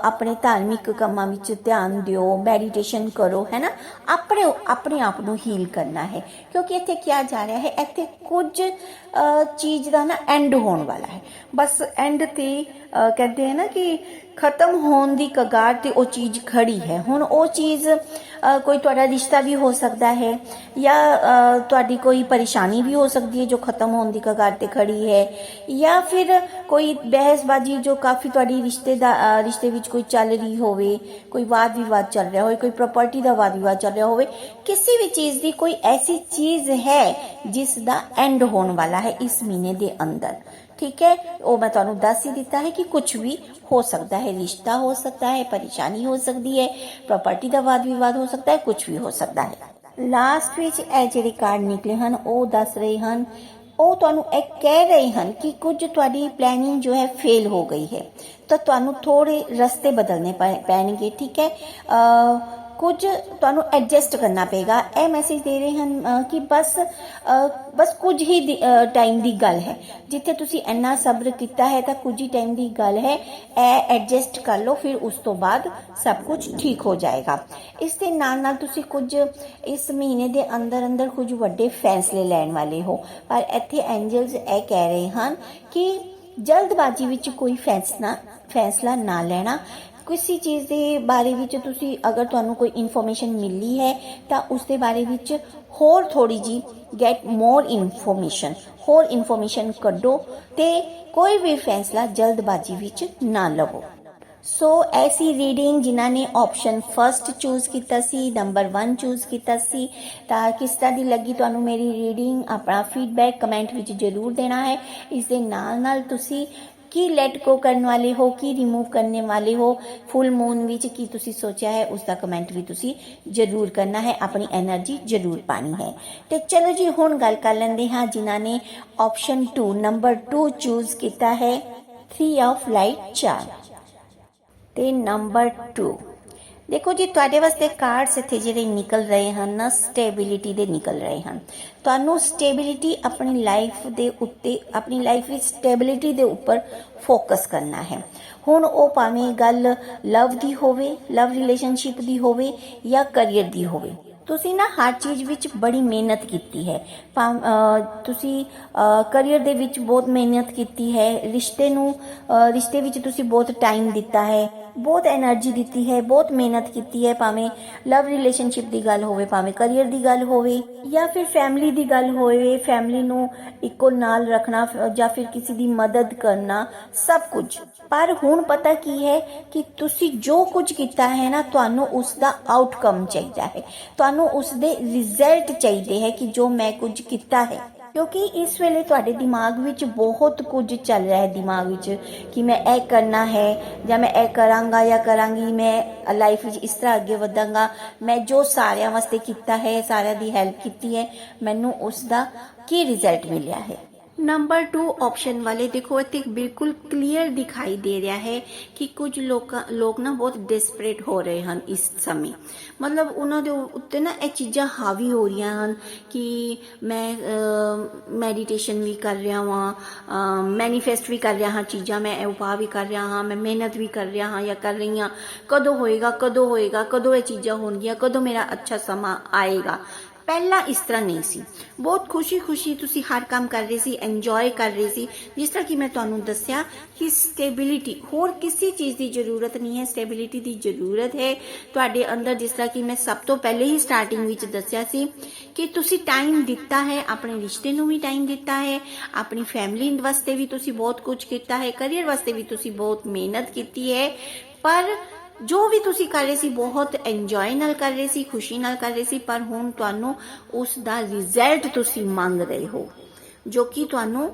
ਆਪਣੇ ਧਾਰਮਿਕ ਕੰਮਾਂ ਵਿੱਚ ਧਿਆਨ ਦਿਓ ਮੈਡੀਟੇਸ਼ਨ ਕਰੋ, ਹੈ ਨਾ? ਆਪਣੇ ਆਪਣੇ ਆਪ ਨੂੰ ਹੀਲ ਕਰਨਾ ਹੈ। ਕਿਉਂਕਿ ਇੱਥੇ ਕਿਹਾ ਜਾ ਰਿਹਾ ਹੈ, ਇੱਥੇ ਕੁਝ ਚੀਜ਼ ਦਾ ਨਾ ਐਂਡ ਹੋਣ ਵਾਲਾ ਹੈ। ਬਸ ਐਂਡ ਤੇ ਕਹਿੰਦੇ ਹਨ ਨਾ ਕਿ ਖਤਮ ਹੋਣ ਦੀ ਕਗਾਰ ਤੇ ਉਹ ਚੀਜ਼ ਖੜੀ ਹੈ ਹੁਣ ਉਹ ਚੀਜ਼ ਅ, ਕੋਈ ਤੁਹਾਡਾ ਰਿਸ਼ਤਾ ਵੀ ਹੋ ਸਕਦਾ ਹੈ ਜਾਂ ਅ, ਤੁਹਾਡੀ ਕੋਈ ਪਰੇਸ਼ਾਨੀ ਵੀ ਹੋ ਸਕਦੀ ਹੈ ਜੋ ਖਤਮ ਹੋਣ ਦੀ ਕਗਾਰ ਤੇ ਖੜੀ ਹੈ ਜਾਂ ਫਿਰ ਕੋਈ ਬਹਿਸਬਾਜ਼ੀ ਜੋ ਕਾਫੀ ਤੁਹਾਡੀ ਰਿਸ਼ਤੇ ਦਾ ਅ, ਰਿਸ਼ਤੇ ਵਿੱਚ ਕੋਈ ਚੱਲ ਰਹੀ ਹੋਵੇ ਕੋਈ ਵਾਦ ਵਿਵਾਦ ਚੱਲ ਰਿਹਾ ਹੋਵੇ ਕੋਈ ਪ੍ਰਾਪਰਟੀ ਦਾ ਵਾਦ ਵਿਵਾਦ ਚੱਲ ਰਿਹਾ ਹੋਵੇ ਕਿਸੇ ਵੀ ਚੀਜ਼ ਦੀ ਕੋਈ ਐਸੀ ਚੀਜ਼ ਹੈ ਜਿਸ ਦਾ ਐਂਡ ਹੋਣ ਵਾਲਾ ਹੈ ਇਸ ਮਹੀਨੇ ਦੇ ਅੰਦਰ ਠੀਕ ਹੈ? ਉਹ ਮੈਂ ਤੁਹਾਨੂੰ ਦੱਸ ਹੀ ਦਿੱਤਾ ਹੈ ਕਿ ਕੁਝ ਵੀ ਹੋ ਸਕਦਾ ਹੈ। ਰਿਸ਼ਤਾ ਹੋ ਸਕਦਾ ਹੈ ਪਰੇਸ਼ਾਨੀ ਹੋ ਸਕਦੀ ਹੈ ਪ੍ਰਾਪਰਟੀ ਦਾ ਵਾਦ ਵਿਵਾਦ ਹੋ ਸਕਦਾ ਹੈ ਕੁਝ ਵੀ ਹੋ ਸਕਦਾ ਹੈ। ਲਾਸਟ ਵਿੱਚ ਇਹ ਜਿਹੜੇ ਕਾਰਡ ਨਿਕਲੇ ਹਨ ਉਹ ਦੱਸ ਰਹੇ ਹਨ ਉਹ ਤੁਹਾਨੂੰ ਇਹ ਕਹਿ ਰਹੇ ਹਨ ਕਿ ਕੁਝ ਤੁਹਾਡੀ ਪਲੈਨਿੰਗ ਜੋ ਹੈ ਫੇਲ ਹੋ ਗਈ ਹੈ। ਤਾਂ ਤੁਹਾਨੂੰ ਥੋੜੇ ਰਸਤੇ ਬਦਲਨੇ ਪੈ- ਪੈਣਗੇ ਠੀਕ ਹੈ? ਅ, ਕੁਝ ਤੁਹਾਨੂੰ ਐਡਜਸਟ ਕਰਨਾ ਪਏਗਾ। ਇਹ ਮੈਸੇਜ ਦੇ ਰਹੇ ਹਨ ਕਿ ਬਸ ਬਸ ਕੁਝ ਹੀ ਟਾਈਮ ਦੀ ਗੱਲ ਹੈ। ਜਿੱਥੇ ਤੁਸੀਂ ਇੰਨਾ ਸਬਰ ਕੀਤਾ ਹੈ, ਤਾਂ ਕੁਝ ਹੀ ਟਾਈਮ ਦੀ ਗੱਲ ਹੈ। ਇਹ ਐਡਜਸਟ ਕਰ ਲਓ, ਫਿਰ ਉਸ ਤੋਂ ਬਾਅਦ ਸਭ ਕੁਝ ਠੀਕ ਹੋ ਜਾਏਗਾ। ਇਸ ਦੇ ਨਾਲ ਨਾਲ ਤੁਸੀਂ ਕੁਝ ਇਸ ਮਹੀਨੇ ਦੇ ਅੰਦਰ ਅੰਦਰ ਕੁਝ ਵੱਡੇ ਫੈਸਲੇ ਲੈਣ ਵਾਲੇ ਹੋ। ਪਰ ਇੱਥੇ ਐਂਜਲਸ ਇਹ ਕਹਿ ਰਹੇ ਹਨ ਕਿ ਜਲਦਬਾਜ਼ੀ ਵਿੱਚ ਕੋਈ ਫੈਸਲਾ ਫੈਸਲਾ ਨਾ ਲੈਣਾ। ਕਿਸੇ ਚੀਜ਼ ਦੇ ਬਾਰੇ ਵਿੱਚ ਤੁਸੀਂ ਅਗਰ ਤੁਹਾਨੂੰ ਕੋਈ ਇਨਫੋਰਮੇਸ਼ਨ ਮਿਲੀ ਹੈ, ਤਾਂ ਉਸ ਦੇ ਬਾਰੇ ਵਿੱਚ ਹੋਰ ਥੋੜੀ ਜੀ ਗੈਟ ਮੋਰ ਇਨਫੋਰਮੇਸ਼ਨ ਹੋਰ ਇਨਫੋਰਮੇਸ਼ਨ ਕੱਢੋ ਤੇ ਕੋਈ ਵੀ ਫੈਸਲਾ ਜਲਦਬਾਜ਼ੀ ਵਿੱਚ ਨਾ ਲਵੋ। ਸੋ ਐਸੀ ਰੀਡਿੰਗ ਜਿਨ੍ਹਾਂ ਨੇ ਆਪਸ਼ਨ ਫਰਸਟ ਚੂਜ਼ ਕੀਤਾ ਸੀ ਨੰਬਰ 1 ਚੂਜ਼ ਕੀਤਾ ਸੀ, ਤਾਂ ਕਿਸ ਤਰ੍ਹਾਂ ਦੀ ਲੱਗੀ ਤੁਹਾਨੂੰ ਮੇਰੀ ਰੀਡਿੰਗ ਆਪਣਾ ਫੀਡਬੈਕ ਕਮੈਂਟ ਵਿੱਚ ਜ਼ਰੂਰ ਦੇਣਾ ਹੈ। ਇਸ ਦੇ ਨਾਲ ਨਾਲ ਤੁਸੀਂ ਕੀ ਲੈਟ ਗੋ ਕਰਨ ਵਾਲੇ ਹੋ, ਕੀ ਰਿਮੂਵ ਕਰਨ ਵਾਲੇ ਹੋ ਫੁੱਲ ਮੂਨ ਵਿੱਚ ਕੀ ਤੁਸੀਂ ਸੋਚਿਆ ਹੈ ਉਸ ਦਾ ਕਮੈਂਟ ਵੀ ਤੁਸੀਂ ਜ਼ਰੂਰ ਕਰਨਾ ਹੈ, ਆਪਣੀ એનર્ਜੀ ਜ਼ਰੂਰ ਪਾਣੀ ਹੈ। ਤੇ ਚਲੋ ਜੀ, ਹੁਣ ਗੱਲ ਕਰ ਲੈਂਦੇ ਹਾਂ, ਜਿਨ੍ਹਾਂ ਨੇ ਆਪਸ਼ਨ 2 ਨੰਬਰ 2 ਚੂਜ਼ ਕੀਤਾ ਹੈ 3 ਆਫ ਲਾਈਟ 4 ਤੇ ਨੰਬਰ 2 ਦੇਖੋ ਜੀ, ਤੁਹਾਡੇ ਵਾਸਤੇ ਕਾਰਡਸ ਇੱਥੇ ਜਿਹੜੇ ਨਿਕਲ ਰਹੇ ਹਨ ਨਾ ਸਟੇਬਿਲਿਟੀ ਦੇ ਨਿਕਲ ਰਹੇ ਹਨ। ਤੁਹਾਨੂੰ ਸਟੇਬਿਲਿਟੀ ਆਪਣੀ ਲਾਈਫ ਦੇ ਉੱਤੇ, ਆਪਣੀ ਲਾਈਫ ਵਿੱਚ ਸਟੇਬਿਲਿਟੀ ਦੇ ਉੱਪਰ ਫੋਕਸ ਕਰਨਾ ਹੈ। ਹੁਣ ਉਹ ਭਾਵੇਂ ਗੱਲ ਲਵ ਦੀ ਹੋਵੇ ਲਵ ਰਿਲੇਸ਼ਨਸ਼ਿਪ ਦੀ ਹੋਵੇ ਜਾਂ ਕੈਰੀਅਰ ਦੀ ਹੋਵੇ, ਤੁਸੀਂ ਨਾ ਹਰ ਚੀਜ਼ ਵਿੱਚ ਬੜੀ ਮਿਹਨਤ ਕੀਤੀ ਹੈ। ਭਾਵ- ਤੁਸੀਂ ਕੈਰੀਅਰ ਦੇ ਵਿੱਚ ਬਹੁਤ ਮਿਹਨਤ ਕੀਤੀ ਹੈ, ਰਿਸ਼ਤੇ ਨੂੰ ਰਿਸ਼ਤੇ ਵਿੱਚ ਤੁਸੀਂ ਬਹੁਤ ਟਾਈਮ ਦਿੱਤਾ ਹੈ। ਬਹੁਤ એનર્ਜੀ ਦਿੱਤੀ ਹੈ, ਬਹੁਤ ਮਿਹਨਤ ਕੀਤੀ ਹੈ ਭਾਵੇਂ ਲਵ ਰਿਲੇਸ਼ਨਸ਼ਿਪ ਦੀ ਗੱਲ ਹੋਵੇ, ਭਾਵੇਂ ਕੈਰੀਅਰ ਦੀ ਗੱਲ ਹੋਵੇ ਜਾਂ ਫਿਰ ਫੈਮਿਲੀ ਦੀ ਗੱਲ ਹੋਵੇ ਫੈਮਿਲੀ ਨੂੰ ਇੱਕੋ ਨਾਲ ਰੱਖਣਾ ਜਾਂ ਫਿਰ ਕਿਸੇ ਦੀ ਮਦਦ ਕਰਨਾ, ਸਭ ਕੁਝ। ਪਰ ਹੁਣ ਪਤਾ ਕੀ ਹੈ ਕਿ ਤੁਸੀਂ ਜੋ ਕੁਝ ਕੀਤਾ ਹੈ ਨਾ, ਤੁਹਾਨੂੰ ਉਸ ਦਾ ਆਊਟਕਮ ਚਾਹੀਦਾ ਹੈ। ਤੁਹਾਨੂੰ ਉਸ ਦੇ ਰਿਜ਼ਲਟ ਚਾਹੀਦੇ ਹੈ ਕਿ ਜੋ ਮੈਂ ਕੁਝ ਕੀਤਾ ਹੈ। ਕਿਉਂਕਿ ਇਸ ਵੇਲੇ ਤੁਹਾਡੇ ਦਿਮਾਗ ਵਿੱਚ ਬਹੁਤ ਕੁਝ ਚੱਲ ਰਿਹਾ ਹੈ ਦਿਮਾਗ ਵਿੱਚ ਕਿ ਮੈਂ ਇਹ ਕਰਨਾ ਹੈ ਜਾਂ ਮੈਂ ਇਹ ਕਰਾਂਗਾ ਜਾਂ ਕਰਾਂਗੀ, ਮੈਂ ਲਾਈਫ ਵਿੱਚ ਇਸ ਤਰ੍ਹਾਂ ਅੱਗੇ ਵਧਾਂਗਾ। ਮੈਂ ਜੋ ਸਾਰਿਆਂ ਵਾਸਤੇ ਕੀਤਾ ਹੈ, ਸਾਰਿਆਂ ਦੀ ਹੈਲਪ ਕੀਤੀ ਹੈ, ਮੈਨੂੰ ਉਸ ਦਾ ਕੀ ਰਿਜ਼ਲਟ ਮਿਲਿਆ ਹੈ? ਨੰਬਰ 2 ਆਪਸ਼ਨ ਵਾਲੇ ਦੇਖੋ, ਇੱਥੇ ਬਿਲਕੁਲ ਕਲੀਅਰ ਦਿਖਾਈ ਦੇ ਰਿਹਾ ਹੈ ਕਿ ਕੁਝ ਲੋਕਾਂ, ਲੋਕ ਨਾ ਬਹੁਤ ਡਿਸਪਰੇਟ ਹੋ ਰਹੇ ਹਨ ਇਸ ਸਮੇਂ। ਮਤਲਬ ਉਹਨਾਂ ਦੇ ਉੱਤੇ ਨਾ ਇਹ ਚੀਜ਼ਾਂ ਹਾਵੀ ਹੋ ਰਹੀਆਂ ਹਨ ਕਿ ਮੈਂ ਮੈਡੀਟੇਸ਼ਨ ਵੀ ਕਰ ਰਿਹਾ ਹਾਂ ਮੈਨੀਫੈਸਟ ਵੀ ਕਰ ਰਿਹਾ ਹਾਂ ਚੀਜ਼ਾਂ, ਮੈਂ ਇਹ ਉਪਾਅ ਵੀ ਕਰ ਰਿਹਾ ਹਾਂ, ਮੈਂ ਮਿਹਨਤ ਵੀ ਕਰ ਰਿਹਾ ਹਾਂ ਜਾਂ ਕਰ ਰਹੀ ਹਾਂ। ਕਦੋਂ ਹੋਏਗਾ ਕਦੋਂ ਹੋਏਗਾ, ਕਦੋਂ ਇਹ ਚੀਜ਼ਾਂ ਹੋਣਗੀਆਂ, ਕਦੋਂ ਮੇਰਾ ਅੱਛਾ ਸਮਾਂ ਆਏਗਾ। ਪਹਿਲਾਂ ਇਸ ਤਰ੍ਹਾਂ ਨਹੀਂ ਸੀ। ਬਹੁਤ ਖੁਸ਼ੀ-ਖੁਸ਼ੀ ਤੁਸੀਂ ਹਰ ਕੰਮ ਕਰ ਰਹੇ ਸੀ ਇੰਜੋਏ ਕਰ ਰਹੇ ਸੀ। ਜਿਸ ਤਰ੍ਹਾਂ ਕਿ ਮੈਂ ਤੁਹਾਨੂੰ ਦੱਸਿਆ ਕਿ ਸਟੇਬਿਲਿਟੀ ਹੋਰ ਕਿਸੇ ਚੀਜ਼ ਦੀ ਜ਼ਰੂਰਤ ਨਹੀਂ ਹੈ। ਸਟੇਬਿਲਿਟੀ ਦੀ ਜ਼ਰੂਰਤ ਹੈ। ਤੁਹਾਡੇ ਅੰਦਰ ਜਿਸ ਤਰ੍ਹਾਂ ਕਿ ਮੈਂ ਸਭ ਤੋਂ ਪਹਿਲੇ ਹੀ ਸਟਾਰਟਿੰਗ ਵਿੱਚ ਦੱਸਿਆ ਸੀ ਕਿ ਤੁਸੀਂ ਟਾਈਮ ਦਿੱਤਾ ਹੈ, ਆਪਣੇ ਰਿਸ਼ਤੇ ਨੂੰ ਵੀ ਟਾਈਮ ਦਿੱਤਾ ਹੈ, ਆਪਣੀ ਫੈਮਿਲੀ ਵਾਸਤੇ ਵੀ ਤੁਸੀਂ ਬਹੁਤ ਕੁਝ ਕੀਤਾ ਹੈ ਕੈਰੀਅਰ ਵਾਸਤੇ ਵੀ ਤੁਸੀਂ ਬਹੁਤ ਮਿਹਨਤ ਕੀਤੀ ਹੈ। ਪਰ ਜੋ ਵੀ ਤੁਸੀਂ ਕਰ ਰਹੇ ਸੀ, ਬਹੁਤ ਇੰਜੋਏ ਨਾਲ ਕਰ ਰਹੇ ਸੀ, ਖੁਸ਼ੀ ਨਾਲ ਕਰ ਰਹੇ ਸੀ, ਪਰ ਹੁਣ ਤੁਹਾਨੂੰ ਉਸ ਦਾ ਰਿਜ਼ਲਟ ਤੁਸੀਂ ਮੰਗ ਰਹੇ ਹੋ, ਜੋ ਕਿ ਤੁਹਾਨੂੰ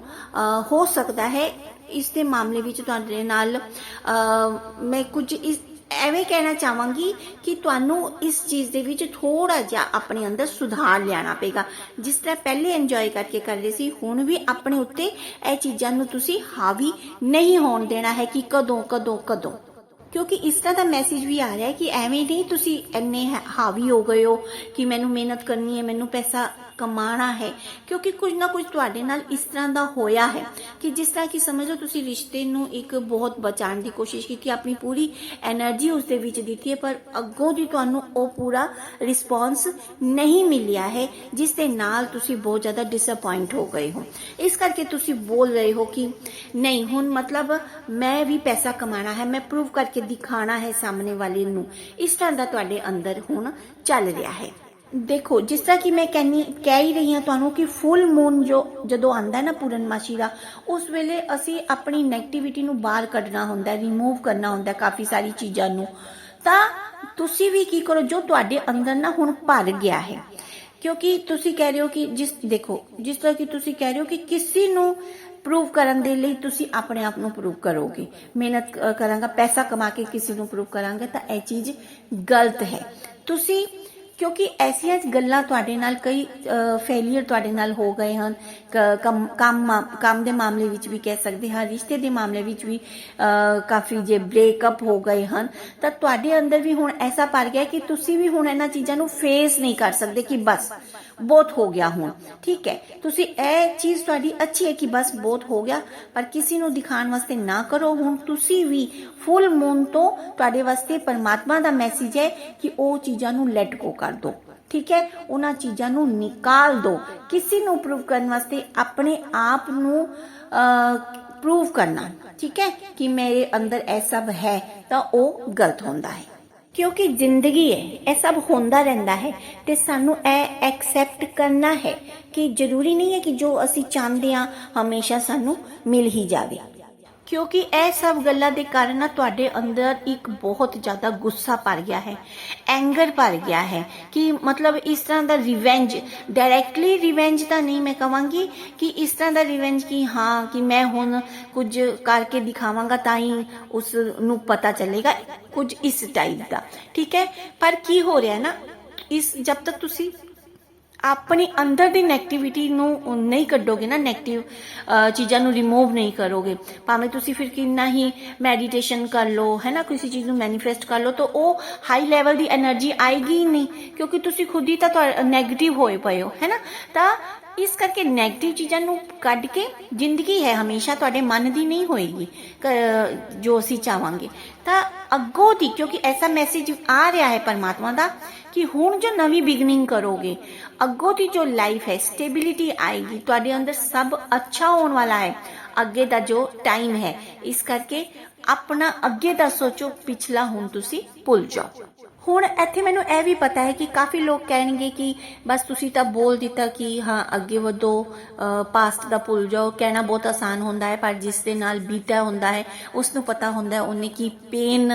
ਹੋ ਸਕਦਾ ਹੈ। ਇਸ ਦੇ ਮਾਮਲੇ ਵਿੱਚ ਤੁਹਾਡੇ ਨਾਲ ਮੈਂ ਕੁਝ ਇਸ, ਐਵੇਂ ਕਹਿਣਾ ਚਾਹਾਂਗੀ ਕਿ ਤੁਹਾਨੂੰ ਇਸ ਚੀਜ਼ ਦੇ ਵਿੱਚ ਥੋੜਾ ਜਿਹਾ ਆਪਣੇ ਅੰਦਰ ਸੁਧਾਰ ਲਿਆਣਾ ਪਏਗਾ। ਜਿਸ ਤਰ੍ਹਾਂ ਪਹਿਲੇ ਇੰਜੋਏ ਕਰਕੇ ਕਰ ਰਹੇ ਸੀ, ਹੁਣ ਵੀ ਆਪਣੇ ਉੱਤੇ ਇਹ ਚੀਜ਼ਾਂ ਨੂੰ ਤੁਸੀਂ ਹਾਵੀ ਨਹੀਂ ਹੋਣ ਦੇਣਾ ਹੈ ਕਿ ਕਦੋਂ ਕਦੋਂ ਕਦੋਂ। ਕਿਉਂਕਿ ਇਸ ਤਰ੍ਹਾਂ ਦਾ ਮੈਸੇਜ ਵੀ ਆ ਰਿਹਾ ਹੈ ਕਿ ਐਵੇਂ ਨਹੀਂ ਤੁਸੀਂ ਇੰਨੇ ਹਾਵੀ ਹੋ ਗਏ ਹੋ ਕਿ ਮੈਨੂੰ ਮਿਹਨਤ ਕਰਨੀ ਹੈ, ਮੈਨੂੰ ਪੈਸਾ ਕਮਾਣਾ ਹੈ, ਕਿਉਂਕਿ ਕੁਝ ਨਾ ਕੁਝ ਤੁਹਾਡੇ ਨਾਲ ਇਸ ਤਰ੍ਹਾਂ ਦਾ ਹੋਇਆ ਹੈ ਕਿ ਜਿਸ ਤਰ੍ਹਾਂ ਕਿ ਸਮਝੋ ਤੁਸੀਂ ਰਿਸ਼ਤੇ ਨੂੰ ਇੱਕ ਬਹੁਤ ਬਚਾਉਣ ਦੀ ਕੋਸ਼ਿਸ਼ ਕੀਤੀ, ਆਪਣੀ ਪੂਰੀ એનર્ਜੀ ਉਸ ਦੇ ਵਿੱਚ ਦਿੱਤੀ ਪਰ ਅੱਗੋਂ ਦੀ ਤੁਹਾਨੂੰ ਉਹ ਪੂਰਾ ਰਿਸਪੌਂਸ ਨਹੀਂ ਮਿਲਿਆ ਹੈ, ਜਿਸ ਦੇ ਨਾਲ ਤੁਸੀਂ ਬਹੁਤ ਜ਼ਿਆਦਾ ਡਿਸਪਾਇੰਟ ਹੋ ਗਏ ਹੋ। ਇਸ ਕਰਕੇ ਤੁਸੀਂ ਬੋਲ ਰਹੇ ਹੋ ਕਿ ਨਹੀਂ, ਹੁਣ ਮਤਲਬ ਮੈਂ ਵੀ ਪੈਸਾ ਕਮਾਣਾ ਹੈ, ਮੈਂ ਪ੍ਰੂਵ ਕਰਕੇ ਦਿਖਾਣਾ ਹੈ ਸਾਹਮਣੇ ਵਾਲੇ ਨੂੰ। ਇਸ ਤਰ੍ਹਾਂ ਦਾ ਤੁਹਾਡੇ ਅੰਦਰ ਹੁਣ ਚੱਲ ਰਿਹਾ ਹੈ। ਦੇਖੋ, ਜਿਸ ਤਰ੍ਹਾਂ ਕਿ ਮੈਂ ਕਹਿੰਨੀ, ਕਹਿ ਹੀ ਰਹੀ ਹਾਂ ਤੁਹਾਨੂੰ ਕਿ ਫੁੱਲ ਮੂਨ ਜੋ, ਜਦੋਂ ਆਂਦਾ ਨਾ ਪੂਰਨਮਾਸ਼ੀ ਦਾ, ਉਸ ਵੇਲੇ ਅਸੀਂ ਆਪਣੀ 네ਗੇਟਿਵਿਟੀ ਨੂੰ ਬਾਹਰ ਕੱਢਣਾ ਹੁੰਦਾ ਰਿਮੂਵ ਕਰਨਾ ਹੁੰਦਾ ਕਾਫੀ ਸਾਰੀ ਚੀਜ਼ਾਂ ਨੂੰ। ਤਾਂ ਤੁਸੀਂ ਵੀ ਕੀ ਕਰੋ, ਜੋ ਤੁਹਾਡੇ ਅੰਦਰ ਨਾ ਹੁਣ ਭਰ ਗਿਆ ਹੈ, ਕਿਉਂਕਿ ਤੁਸੀਂ ਕਹਿ ਰਹੇ ਹੋ ਕਿ ਜਿਸ, ਦੇਖੋ, ਜਿਸ ਤਰ੍ਹਾਂ ਕਿ ਤੁਸੀਂ ਕਹਿ ਰਹੇ ਹੋ ਕਿ ਕਿਸੇ ਨੂੰ ਪ੍ਰੂਵ ਕਰਨ ਦੇ ਲਈ ਤੁਸੀਂ ਆਪਣੇ ਆਪ ਨੂੰ ਪ੍ਰੂਵ ਕਰੋਗੇ। ਮਿਹਨਤ ਕਰਾਂਗਾ, ਪੈਸਾ ਕਮਾ ਕੇ ਕਿਸੇ ਨੂੰ ਪ੍ਰੂਵ ਕਰਾਂਗੇ, ਤਾਂ ਇਹ ਚੀਜ਼ ਗਲਤ ਹੈ। ਤੁਸੀਂ ਕਿਉਂਕਿ ਐਸੀਆਂ ਗੱਲਾਂ ਤੁਹਾਡੇ ਨਾਲ ਕਈ ਫੇਲਿਅਰ ਤੁਹਾਡੇ ਨਾਲ ਹੋ ਗਏ ਹਨ। ਕੰਮ ਕੰਮ ਦੇ ਮਾਮਲੇ ਵਿੱਚ ਵੀ ਕਹਿ ਸਕਦੇ ਹਾਂ, ਰਿਸ਼ਤੇ ਦੇ ਮਾਮਲੇ ਵਿੱਚ ਵੀ ਕਾਫੀ ਜੇ ਬ੍ਰੇਕਅਪ ਹੋ ਗਏ ਹਨ। ਤਾਂ ਤੁਹਾਡੇ ਅੰਦਰ ਵੀ ਹੁਣ ਐਸਾ ਭਰ ਗਿਆ ਕਿ ਤੁਸੀਂ ਵੀ ਹੁਣ ਇਹਨਾਂ ਚੀਜ਼ਾਂ ਨੂੰ ਫੇਸ ਨਹੀਂ ਕਰ ਸਕਦੇ ਕਿ ਬਸ, ਬਹੁਤ ਹੋ ਗਿਆ ਹੁਣ। ਠੀਕ ਹੈ, ਤੁਸੀਂ ਇਹ ਚੀਜ਼ ਤੁਹਾਡੀ ਅੱਛੀ ਹੈ ਕਿ ਬਸ ਬਹੁਤ ਹੋ ਗਿਆ, ਪਰ ਕਿਸੇ ਨੂੰ ਦਿਖਾਉਣ ਵਾਸਤੇ ਨਾ ਕਰੋ। ਹੁਣ ਤੁਸੀਂ ਵੀ ਫੁੱਲ ਮੂਨ ਤੋਂ ਤੁਹਾਡੇ ਵਾਸਤੇ ਪਰਮਾਤਮਾ ਦਾ ਮੈਸੇਜ ਹੈ ਕਿ ਉਹ ਚੀਜ਼ਾਂ ਨੂੰ ਲੈਟ ਗੋ ਕਰ। ਦਿਓ ਠੀਕ ਹੈ? ਉਹਨਾਂ ਚੀਜ਼ਾਂ ਨੂੰ ਨਿਕਾਲ ਦਿਓ ਕਿਸੇ ਨੂੰ ਪ੍ਰੂਵ ਕਰਨ ਵਾਸਤੇ ਆਪਣੇ ਆਪ ਨੂੰ ਪ੍ਰੂਵ ਕਰਨਾ। ਠੀਕ ਹੈ? ਕਿ ਮੇਰੇ ਅੰਦਰ ਇਹ ਸਭ ਹੈ ਤਾਂ ਉਹ ਗਲਤ ਹੁੰਦਾ ਹੈ। ਕਿਉਂਕਿ ਜ਼ਿੰਦਗੀ ਹੈ, ਇਹ ਸਭ ਹੁੰਦਾ ਰਹਿੰਦਾ ਹੈ ਤੇ ਸਾਨੂੰ ਇਹ ਐਕਸੈਪਟ ਕਰਨਾ ਹੈ ਕਿ ਜ਼ਰੂਰੀ ਨਹੀਂ ਹੈ ਕਿ ਜੋ ਅਸੀਂ ਚਾਹੁੰਦੇ ਹਾਂ, ਹਮੇਸ਼ਾ ਸਾਨੂੰ ਮਿਲ ਹੀ ਜਾਵੇ। ਕਿਉਂਕਿ ਇਹ ਸਭ ਗੱਲਾਂ ਦੇ ਕਾਰਨ ਨਾ ਤੁਹਾਡੇ ਅੰਦਰ ਇੱਕ ਬਹੁਤ ਜ਼ਿਆਦਾ ਗੁੱਸਾ ਭਰ ਗਿਆ ਹੈ ਐਂਗਰ ਭਰ ਗਿਆ ਹੈ ਕਿ ਮਤਲਬ ਇਸ ਤਰ੍ਹਾਂ ਦਾ ਰਿਵੈਂਜ ਡਾਇਰੈਕਟਲੀ ਰਿਵੈਂਜ ਤਾਂ ਨਹੀਂ ਮੈਂ ਕਹਾਂਗੀ ਕਿ ਇਸ ਤਰ੍ਹਾਂ ਦਾ ਰਿਵੈਂਜ ਕਿ ਹਾਂ, ਕਿ ਮੈਂ ਹੁਣ ਕੁਝ ਕਰਕੇ ਦਿਖਾਵਾਂਗਾ ਤਾਂ ਹੀ ਉਸ ਨੂੰ ਪਤਾ ਚੱਲੇਗਾ ਕੁਝ ਇਸ ਟਾਈਪ ਦਾ, ਠੀਕ ਹੈ? ਪਰ ਕੀ ਹੋ ਰਿਹਾ ਨਾ, ਇਸ ਜਦ ਤੱਕ ਤੁਸੀਂ ਆਪਣੀ ਅੰਦਰ ਦੀ 네ਗੇਟਿਵਿਟੀ ਨੂੰ ਨਹੀਂ ਕੱਢੋਗੇ ਨਾ ਨੈਗੇਟਿਵ ਚੀਜ਼ਾਂ ਨੂੰ ਰਿਮੂਵ ਨਹੀਂ ਕਰੋਗੇ। ਭਾਵੇਂ ਤੁਸੀਂ ਫਿਰ ਕਿੰਨਾ ਹੀ ਮੈਡੀਟੇਸ਼ਨ ਕਰ ਲਓ, ਹੈ ਨਾ, ਕਿਸੇ ਚੀਜ਼ ਨੂੰ ਮੈਨੀਫੈਸਟ ਕਰ ਲਓ, ਤਾਂ ਉਹ ਹਾਈ ਲੈਵਲ ਦੀ એનર્ਜੀ ਆਏਗੀ ਨਹੀਂ, ਕਿਉਂਕਿ ਤੁਸੀਂ ਖੁਦ ਹੀ ਤਾਂ ਨੈਗੇਟਿਵ ਹੋਏ ਪਏ ਹੋ, ਹੈ ਨਾ? ਤਾਂ ਇਸ ਕਰਕੇ 네ਗੇਟਿਵ ਚੀਜ਼ਾਂ ਨੂੰ ਕੱਢ ਕੇ ਜ਼ਿੰਦਗੀ ਹੈ ਹਮੇਸ਼ਾ, ਤੁਹਾਡੇ ਮਨ ਦੀ ਨਹੀਂ ਹੋਏਗੀ ਜੋ ਅਸੀਂ ਚਾਹਾਂਗੇ। ਤਾਂ ਅੱਗੋਂ ਦੀ, ਕਿਉਂਕਿ ਐਸਾ ਮੈਸੇਜ ਆ ਰਿਹਾ ਹੈ ਪਰਮਾਤਮਾ ਦਾ ਕਿ ਹੁਣ ਜੋ ਨਵੀਂ ਬਿਗਨਿੰਗ ਕਰੋਗੇ, ਅੱਗੋਂ ਦੀ ਜੋ ਲਾਈਫ ਹੈ ਸਟੇਬਿਲਿਟੀ ਆਏਗੀ, ਤੁਹਾਡੇ ਅੰਦਰ ਸਭ ਅੱਛਾ ਹੋਣ ਵਾਲਾ ਹੈ, ਅੱਗੇ ਦਾ ਜੋ ਟਾਈਮ ਹੈ। ਇਸ ਕਰਕੇ ਆਪਣਾ ਅੱਗੇ ਦਾ ਸੋਚੋ, ਪਿਛਲਾ ਹੁਣ ਤੁਸੀਂ ਭੁੱਲ ਜਾਓ। ਹੁਣ ਇੱਥੇ ਮੈਨੂੰ ਇਹ ਵੀ ਪਤਾ ਹੈ ਕਿ ਕਾਫੀ ਲੋਕ ਕਹਿਣਗੇ ਕਿ ਬਸ ਤੁਸੀਂ ਤਾਂ ਬੋਲ ਦਿੱਤਾ ਕਿ ਹਾਂ, ਅੱਗੇ ਵਧੋ ਪਾਸਟ ਦਾ ਭੁੱਲ ਜਾਓ, ਕਹਿਣਾ ਬਹੁਤ ਆਸਾਨ ਹੁੰਦਾ ਹੈ, ਪਰ ਜਿਸ ਦੇ ਨਾਲ ਬੀਤਾ ਹੁੰਦਾ ਹੈ ਉਸ ਨੂੰ ਪਤਾ ਹੁੰਦਾ ਹੈ, ਉਹਨੇ ਕੀ ਪੇਨ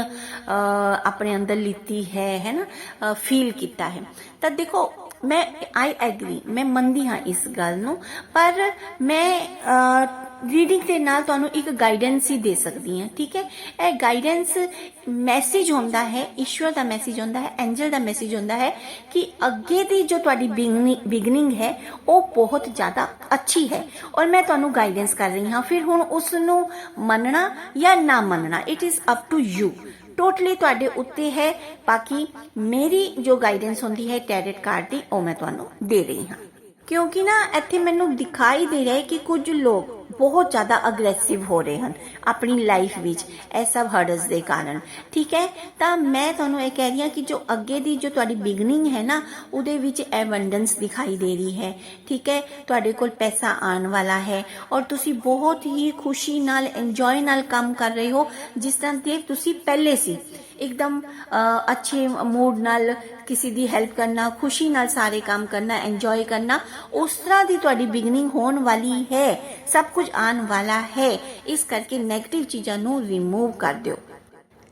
ਆਪਣੇ ਅੰਦਰ ਲਿੱਤੀ ਹੈ ਹੈ ਨਾ? ਫੀਲ ਕੀਤਾ ਹੈ। ਤਾਂ ਦੇਖੋ ਮੈਂ ਆਈ ਐਗਰੀ ਮੈਂ ਮੰਨਦੀ ਹਾਂ ਇਸ ਗੱਲ ਨੂੰ, ਪਰ ਮੈਂ ਰੀਡਿੰਗ ਦੇ ਨਾਲ ਤੁਹਾਨੂੰ ਇੱਕ ਗਾਈਡੈਂਸ ਹੀ ਦੇ ਸਕਦੀ ਹਾਂ, ਠੀਕ ਹੈ? ਇਹ ਗਾਈਡੈਂਸ ਮੈਸੇਜ ਹੁੰਦਾ ਹੈ, ਈਸ਼ਵਰ ਦਾ ਮੈਸੇਜ ਹੁੰਦਾ ਹੈ ਐਂਜਲ ਦਾ ਮੈਸੇਜ ਹੁੰਦਾ ਹੈ ਕਿ ਅੱਗੇ ਦੀ ਜੋ ਤੁਹਾਡੀ ਬਿਗਨਿੰਗ ਹੈ, ਉਹ ਬਹੁਤ ਜ਼ਿਆਦਾ ਅੱਛੀ ਹੈ। ਔਰ ਮੈਂ ਤੁਹਾਨੂੰ ਗਾਈਡੈਂਸ ਕਰ ਰਹੀ ਹਾਂ, ਫਿਰ ਹੁਣ ਉਸ ਨੂੰ ਮੰਨਣਾ ਜਾਂ ਨਾ ਮੰਨਣਾ it is up to you totally ਤੁਹਾਡੇ ਉੱਤੇ ਹੈ। ਬਾਕੀ ਮੇਰੀ ਜੋ ਗਾਈਡੈਂਸ ਹੁੰਦੀ ਹੈ ਟੈਰਟ ਕਾਰਡ ਦੀ, ਉਹ ਮੈਂ ਤੁਹਾਨੂੰ ਦੇ ਰਹੀ ਹਾਂ। ਕਿਉਂਕਿ ਨਾ ਇੱਥੇ ਮੈਨੂੰ ਦਿਖਾਈ ਦੇ ਰਿਹਾ ਹੈ ਕਿ ਕੁਝ ਲੋਕ ਬਹੁਤ ਜ਼ਿਆਦਾ ਅਗਰੈਸਿਵ ਹੋ ਰਹੇ ਹਨ ਆਪਣੀ ਲਾਈਫ ਵਿੱਚ। ਇਹ ਸਭ ਹਰਡਸ ਦੇ ਕਾਰਨ। ਠੀਕ ਹੈ? ਤਾਂ ਮੈਂ ਤੁਹਾਨੂੰ ਇਹ ਕਹਿ ਰਹੀ ਹਾਂ ਕਿ ਜੋ ਅੱਗੇ ਦੀ ਜੋ ਤੁਹਾਡੀ ਬਿਗਨਿੰਗ ਹੈ ਨਾ, ਉਹਦੇ ਵਿੱਚ ਐਵੰਡੈਂਸ ਦਿਖਾਈ ਦੇ ਰਹੀ ਹੈ। ਠੀਕ ਹੈ? ਤੁਹਾਡੇ ਕੋਲ ਪੈਸਾ ਆਉਣ ਵਾਲਾ ਹੈ ਔਰ ਤੁਸੀਂ ਬਹੁਤ ਹੀ ਖੁਸ਼ੀ ਨਾਲ ਇੰਜੋਏ ਨਾਲ ਕੰਮ ਕਰ ਰਹੇ ਹੋ। ਜਿਸ ਤਰ੍ਹਾਂ ਦੇ ਤੁਸੀਂ ਪਹਿਲੇ ਸੀ। ਇੱਕਦਮ ਅੱਛੇ ਮੂਡ ਨਾਲ ਕਿਸੇ ਦੀ ਹੈਲਪ ਕਰਨਾ, ਖੁਸ਼ੀ ਨਾਲ ਸਾਰੇ ਕੰਮ ਕਰਨਾ ਇੰਜੋਏ ਕਰਨਾ, ਉਸ ਤਰ੍ਹਾਂ ਦੀ ਤੁਹਾਡੀ ਬਿਗਨਿੰਗ ਹੋਣ ਵਾਲੀ ਹੈ। ਸਭ ਕੁਝ ਆਉਣ ਵਾਲਾ ਹੈ। ਇਸ ਕਰਕੇ 네ਗੇਟਿਵ ਚੀਜ਼ਾਂ ਨੂੰ ਰਿਮੂਵ ਕਰ ਦਿਓ।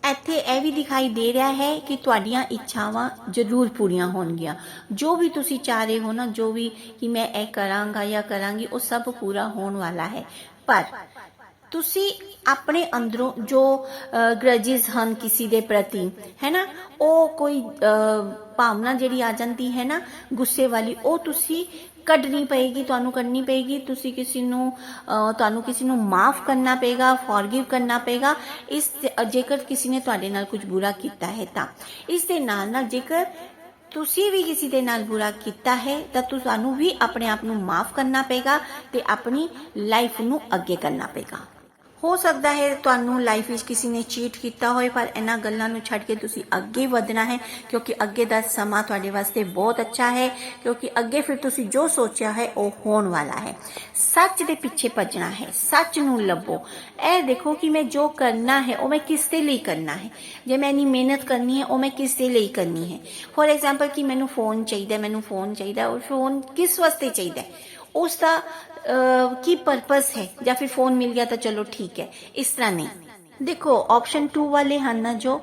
ਇੱਥੇ ਇਹ ਵੀ ਦਿਖਾਈ ਦੇ ਰਿਹਾ ਹੈ ਕਿ ਤੁਹਾਡੀਆਂ ਇੱਛਾਵਾਂ ਜ਼ਰੂਰ ਪੂਰੀਆਂ ਹੋਣਗੀਆਂ। ਜੋ ਵੀ ਤੁਸੀਂ ਚਾਹ ਰਹੇ ਹੋ ਨਾ, ਜੋ ਵੀ ਕਿ ਮੈਂ ਇਹ ਕਰਾਂਗਾ ਜਾਂ ਕਰਾਂਗੀ, ਉਹ ਸਭ ਪੂਰਾ ਹੋਣ ਵਾਲਾ ਹੈ। ਪਰ ਤੁਸੀਂ ਆਪਣੇ ਅੰਦਰੋਂ ਜੋ ਗ੍ਰਜਿਸ ਹਨ ਕਿਸੇ ਦੇ ਪ੍ਰਤੀ ਹੈ ਨਾ ਉਹ ਕੋਈ ਭਾਵਨਾ ਜਿਹੜੀ ਆ ਜਾਂਦੀ ਹੈ ਨਾ ਗੁੱਸੇ ਵਾਲੀ, ਉਹ ਤੁਸੀਂ ਕੱਢਣੀ ਪਏਗੀ, ਤੁਹਾਨੂੰ ਕੱਢਣੀ ਪਏਗੀ, ਤੁਸੀਂ ਕਿਸੇ ਨੂੰ ਤੁਹਾਨੂੰ ਕਿਸੇ ਨੂੰ ਮਾਫ ਕਰਨਾ ਪਏਗਾ ਫੋਰਗਿਵ ਕਰਨਾ ਪਏਗਾ, ਇਸ ਜੇਕਰ ਕਿਸੇ ਨੇ ਤੁਹਾਡੇ ਨਾਲ ਕੁਝ ਬੁਰਾ ਕੀਤਾ ਹੈ ਤਾਂ। ਇਸ ਦੇ ਨਾਲ ਨਾਲ ਜੇਕਰ ਤੁਸੀਂ ਵੀ ਕਿਸੇ ਦੇ ਨਾਲ ਬੁਰਾ ਕੀਤਾ ਹੈ, ਤਾਂ ਤੁਹਾਨੂੰ ਵੀ ਆਪਣੇ ਆਪ ਨੂੰ ਮਾਫ ਕਰਨਾ ਪਏਗਾ ਤੇ ਆਪਣੀ ਲਾਈਫ ਨੂੰ ਅੱਗੇ ਕਰਨਾ ਪਏਗਾ। ਹੋ ਸਕਦਾ ਹੈ ਤੁਹਾਨੂੰ ਲਾਈਫ ਵਿੱਚ ਕਿਸੇ ਨੇ ਚੀਟ ਕੀਤਾ ਹੋਵੇ ਪਰ ਇਹਨਾਂ ਗੱਲਾਂ ਨੂੰ ਛੱਡ ਕੇ ਤੁਸੀਂ ਅੱਗੇ ਵਧਣਾ ਹੈ, ਕਿਉਂਕਿ ਅੱਗੇ ਦਾ ਸਮਾਂ ਤੁਹਾਡੇ ਵਾਸਤੇ ਬਹੁਤ ਅੱਛਾ ਹੈ, ਕਿਉਂਕਿ ਅੱਗੇ ਫਿਰ ਤੁਸੀਂ ਜੋ ਸੋਚਿਆ ਹੈ, ਉਹ ਹੋਣ ਵਾਲਾ ਹੈ। ਸੱਚ ਦੇ ਪਿੱਛੇ ਭੱਜਣਾ ਹੈ, ਸੱਚ ਨੂੰ ਲੱਭੋ। ਇਹ ਦੇਖੋ ਕਿ ਮੈਂ ਜੋ ਕਰਨਾ ਹੈ, ਉਹ ਮੈਂ ਕਿਸ ਦੇ ਲਈ ਕਰਨਾ ਹੈ। ਜੇ ਮੈਂ ਇਨੀ ਮਿਹਨਤ ਕਰਨੀ ਹੈ, ਉਹ ਮੈਂ ਕਿਸ ਦੇ ਲਈ ਕਰਨੀ ਹੈ? ਫੋਰ ਐਗਜ਼ਾਮਪਲ ਕਿ ਮੈਨੂੰ ਫੋਨ ਚਾਹੀਦਾ ਮੈਨੂੰ ਫੋਨ ਚਾਹੀਦਾ ਉਹ ਫੋਨ ਕਿਸ ਵਾਸਤੇ ਚਾਹੀਦਾ ਉਸ ਦਾ ਕੀ ਪਰਪਸ ਹੈ ਜਾਂ ਫਿਰ ਫੋਨ ਮਿਲ ਗਿਆ ਤਾਂ ਚਲੋ ਠੀਕ ਹੈ ਇਸ ਤਰ੍ਹਾਂ ਨਹੀਂ ਦੇਖੋ ਆਪਸ਼ਨ 2 ਵਾਲੇ ਹਨ ਨਾ ਜੋ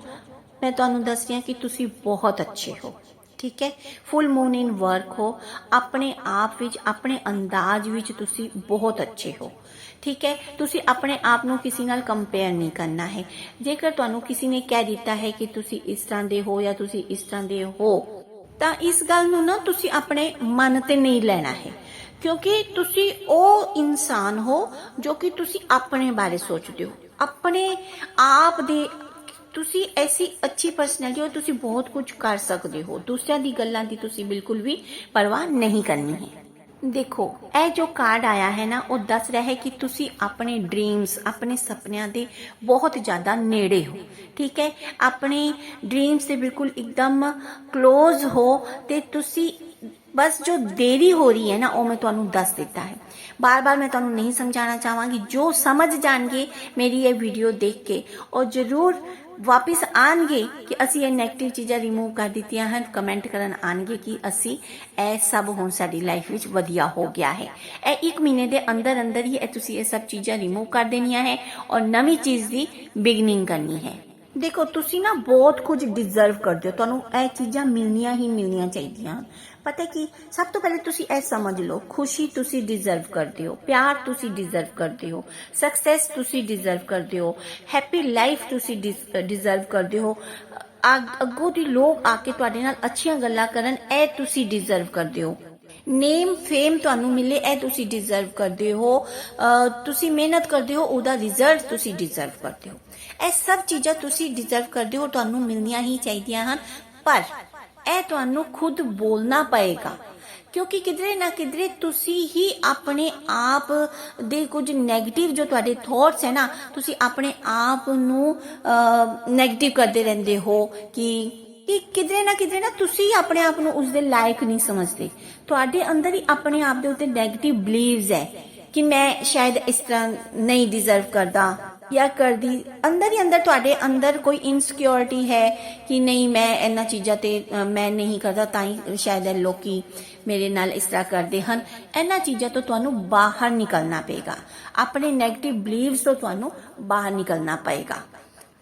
ਮੈਂ ਤੁਹਾਨੂੰ ਦੱਸ ਰਹੀ ਹਾਂ ਕਿ ਤੁਸੀਂ ਬਹੁਤ ਅੱਛੇ ਹੋ ਠੀਕ ਹੈ ਫੁੱਲ ਮੂਨ ਇਨ ਵਰਕ ਹੋ ਆਪਣੇ ਆਪ ਵਿੱਚ ਆਪਣੇ ਅੰਦਾਜ਼ ਵਿੱਚ ਤੁਸੀਂ ਬਹੁਤ ਅੱਛੇ ਹੋ ਠੀਕ ਹੈ ਤੁਸੀਂ ਆਪਣੇ ਆਪ ਨੂੰ ਕਿਸੇ ਨਾਲ ਕੰਪੇਅਰ ਨਹੀਂ ਕਰਨਾ ਹੈ ਜੇਕਰ ਤੁਹਾਨੂੰ ਕਿਸੇ ਨੇ ਕਹਿ ਦਿੱਤਾ ਹੈ ਕਿ ਤੁਸੀਂ ਇਸ ਤਰ੍ਹਾਂ ਦੇ ਹੋ ਜਾਂ ਤੁਸੀਂ ਇਸ ਤਰ੍ਹਾਂ ਦੇ ਹੋ ਤਾਂ ਇਸ ਗੱਲ ਨੂੰ ਨਾ ਤੁਸੀਂ ਆਪਣੇ ਮਨ ਤੇ ਨਹੀਂ ਲੈਣਾ ਹੈ ਕਿਉਂਕਿ ਤੁਸੀਂ ਉਹ ਇਨਸਾਨ ਹੋ ਜੋ ਕਿ ਤੁਸੀਂ ਆਪਣੇ ਬਾਰੇ ਸੋਚਦੇ ਹੋ। ਆਪਣੇ ਆਪ ਦੇ ਤੁਸੀਂ ਐਸੀ ਅੱਛੀ ਪਰਸਨੈਲਿਟੀ ਹੋ, ਤੁਸੀਂ ਬਹੁਤ ਕੁਝ ਕਰ ਸਕਦੇ ਹੋ। ਦੂਸਰਿਆਂ ਦੀ ਗੱਲਾਂ ਦੀ ਤੁਸੀਂ ਬਿਲਕੁਲ ਵੀ ਪਰਵਾਹ ਨਹੀਂ ਕਰਨੀ ਹੈ। ਦੇਖੋ, ਇਹ ਜੋ ਕਾਰਡ ਆਇਆ ਹੈ ਨਾ, ਉਹ ਦੱਸ ਰਿਹਾ ਹੈ ਕਿ ਤੁਸੀਂ ਆਪਣੇ ਡ੍ਰੀਮਸ ਆਪਣੇ ਸੁਪਨਿਆਂ ਦੇ ਬਹੁਤ ਜ਼ਿਆਦਾ ਨੇੜੇ ਹੋ। ਠੀਕ ਹੈ? ਆਪਣੇ ਡ੍ਰੀਮਸ ਦੇ ਬਿਲਕੁਲ ਇੱਕਦਮ ক্লোਜ਼ ਹੋ ਤੇ ਤੁਸੀਂ ਬਸ ਜੋ ਦੇਰੀ ਹੋ ਰਹੀ ਹੈ ਨਾ ਉਹ ਮੈਂ ਤੁਹਾਨੂੰ ਦੱਸ ਦਿੱਤਾ ਹੈ ਬਾਰ-ਬਾਰ ਮੈਂ ਤੁਹਾਨੂੰ ਨਹੀਂ ਸਮਝਾਉਣਾ ਚਾਹਾਂਗੀ ਜੋ ਸਮਝ ਜਾਣਗੇ ਮੇਰੀ ਇਹ ਵੀਡੀਓ ਦੇਖ ਕੇ ਉਹ ਜ਼ਰੂਰ ਵਾਪਿਸ ਆਣਗੇ ਕਿ ਅਸੀਂ ਇਹ 네ਗੇਟਿਵ ਚੀਜ਼ਾਂ ਰਿਮੂਵ ਕਰ ਦਿੱਤੀਆਂ ਹਨ ਕਮੈਂਟ ਕਰਨ ਆਣਗੇ ਕਿ ਅਸੀਂ ਇਹ ਸਭ ਹੁਣ ਸਾਡੀ ਲਾਈਫ ਵਿੱਚ ਵਧੀਆ ਹੋ ਗਿਆ ਹੈ ਇਹ ਇੱਕ ਮਹੀਨੇ ਦੇ ਅੰਦਰ ਅੰਦਰ ਹੀ ਇਹ ਤੁਸੀਂ ਇਹ ਸਭ ਚੀਜ਼ਾਂ ਰਿਮੂਵ ਕਰ ਦੇਣੀਆਂ ਹੈ ਔਰ ਨਵੀਂ ਚੀਜ਼ ਦੀ ਬਿਗਨਿੰਗ ਕਰਨੀ ਹੈ ਦੇਖੋ ਤੁਸੀਂ ਨਾ ਬਹੁਤ ਕੁਝ ਡਿਜ਼ਰਵ ਕਰਦੇ ਹੋ ਤੁਹਾਨੂੰ ਇਹ ਚੀਜ਼ਾਂ ਮਿਲਣੀਆਂ ਹੀ ਮਿਲਣੀਆਂ ਚਾਹੀਦੀਆਂ ਹਨ ਪਤਾ ਕੀ? ਸਭ ਤੋਂ ਪਹਿਲੇ ਤੁਸੀਂ ਇਹ ਸਮਝ ਲਓ, ਖੁਸ਼ੀ ਤੁਸੀਂ ਡਿਜ਼ਰਵ ਕਰਦੇ ਹੋ, ਪਿਆਰ ਤੁਸੀਂ ਡਿਜ਼ਰਵ ਕਰਦੇ ਹੋ ਸਕਸੈਸ ਤੁਸੀਂ ਡਿਜ਼ਰਵ ਕਰਦੇ ਹੋ ਹੈਪੀ ਲਾਈਫ ਤੁਸੀਂ ਡਿਜ਼ਰਵ ਕਰਦੇ ਹੋ। ਅੱਗੋਂ ਦੀ ਲੋਕ ਆ ਕੇ ਤੁਹਾਡੇ ਨਾਲ ਅੱਛੀਆਂ ਗੱਲਾਂ ਕਰਨ, ਇਹ ਤੁਸੀਂ ਡਿਜ਼ਰਵ ਕਰਦੇ ਹੋ। ਨੇਮ ਫੇਮ ਤੁਹਾਨੂੰ ਮਿਲੇ, ਇਹ ਤੁਸੀਂ ਡਿਜ਼ਰਵ ਕਰਦੇ ਹੋ। ਤੁਸੀਂ ਮਿਹਨਤ ਕਰਦੇ ਹੋ, ਉਹਦਾ ਰਿਜ਼ਲਟ ਤੁਸੀਂ ਡਿਜ਼ਰਵ ਕਰਦੇ ਹੋ। ਇਹ ਸਭ ਚੀਜ਼ਾਂ ਤੁਸੀਂ ਡਿਜ਼ਰਵ ਕਰਦੇ ਹੋ, ਤੁਹਾਨੂੰ ਮਿਲਣੀਆਂ ਹੀ ਚਾਹੀਦੀਆਂ ਹਨ। ਪਰ ਇਹ ਤੁਹਾਨੂੰ ਖੁਦ ਬੋਲਣਾ ਪਏਗਾ। ਕਿਉਂਕਿ ਕਿਧਰੇ ਨਾ ਕਿਧਰੇ ਤੁਸੀਂ ਹੀ ਆਪਣੇ ਆਪ ਦੇ ਕੁਝ 네ਗੇਟਿਵ ਜੋ ਤੁਹਾਡੇ ਥਾਟਸ ਹੈ ਨਾ, ਤੁਸੀਂ ਆਪਣੇ ਆਪ ਨੂੰ 네ਗੇਟਿਵ ਕਰਦੇ ਰਹਿੰਦੇ ਹੋ ਕਿ ਕਿ ਕਿਧਰੇ ਨਾ ਕਿਧਰੇ ਨਾ ਤੁਸੀਂ ਆਪਣੇ ਆਪ ਨੂੰ ਉਸ ਦੇ ਲਾਇਕ ਨਹੀਂ ਸਮਝਦੇ। ਤੁਹਾਡੇ ਅੰਦਰ ਹੀ ਆਪਣੇ ਆਪ ਦੇ ਉੱਤੇ 네ਗੇਟਿਵ ਬਲੀਵਸ ਹੈ ਕਿ ਮੈਂ ਸ਼ਾਇਦ ਇਸ ਤਰ੍ਹਾਂ ਨਹੀਂ ਡਿਜ਼ਰਵ ਕਰਦਾ। ਜਾਂ ਕਰਦੀ, ਅੰਦਰ ਹੀ ਅੰਦਰ ਤੁਹਾਡੇ ਅੰਦਰ ਕੋਈ ਇਨਸਿਕਿਉਰਿਟੀ ਹੈ ਕਿ ਨਹੀਂ ਮੈਂ ਇਹਨਾਂ ਚੀਜ਼ਾਂ ਤੇ ਮੈਂ ਨਹੀਂ ਕਰਦਾ, ਤਾਂ ਹੀ ਸ਼ਾਇਦ ਇਹ ਲੋਕੀ ਮੇਰੇ ਨਾਲ ਇਸ ਤਰ੍ਹਾਂ ਕਰਦੇ ਹਨ। ਇਹਨਾਂ ਚੀਜ਼ਾਂ ਤੋਂ ਤੁਹਾਨੂੰ ਬਾਹਰ ਨਿਕਲਣਾ ਪਏਗਾ। ਆਪਣੇ 네ਗੇਟਿਵ ਬਲੀਵਸ ਤੋਂ ਤੁਹਾਨੂੰ ਬਾਹਰ ਨਿਕਲਣਾ ਪਏਗਾ।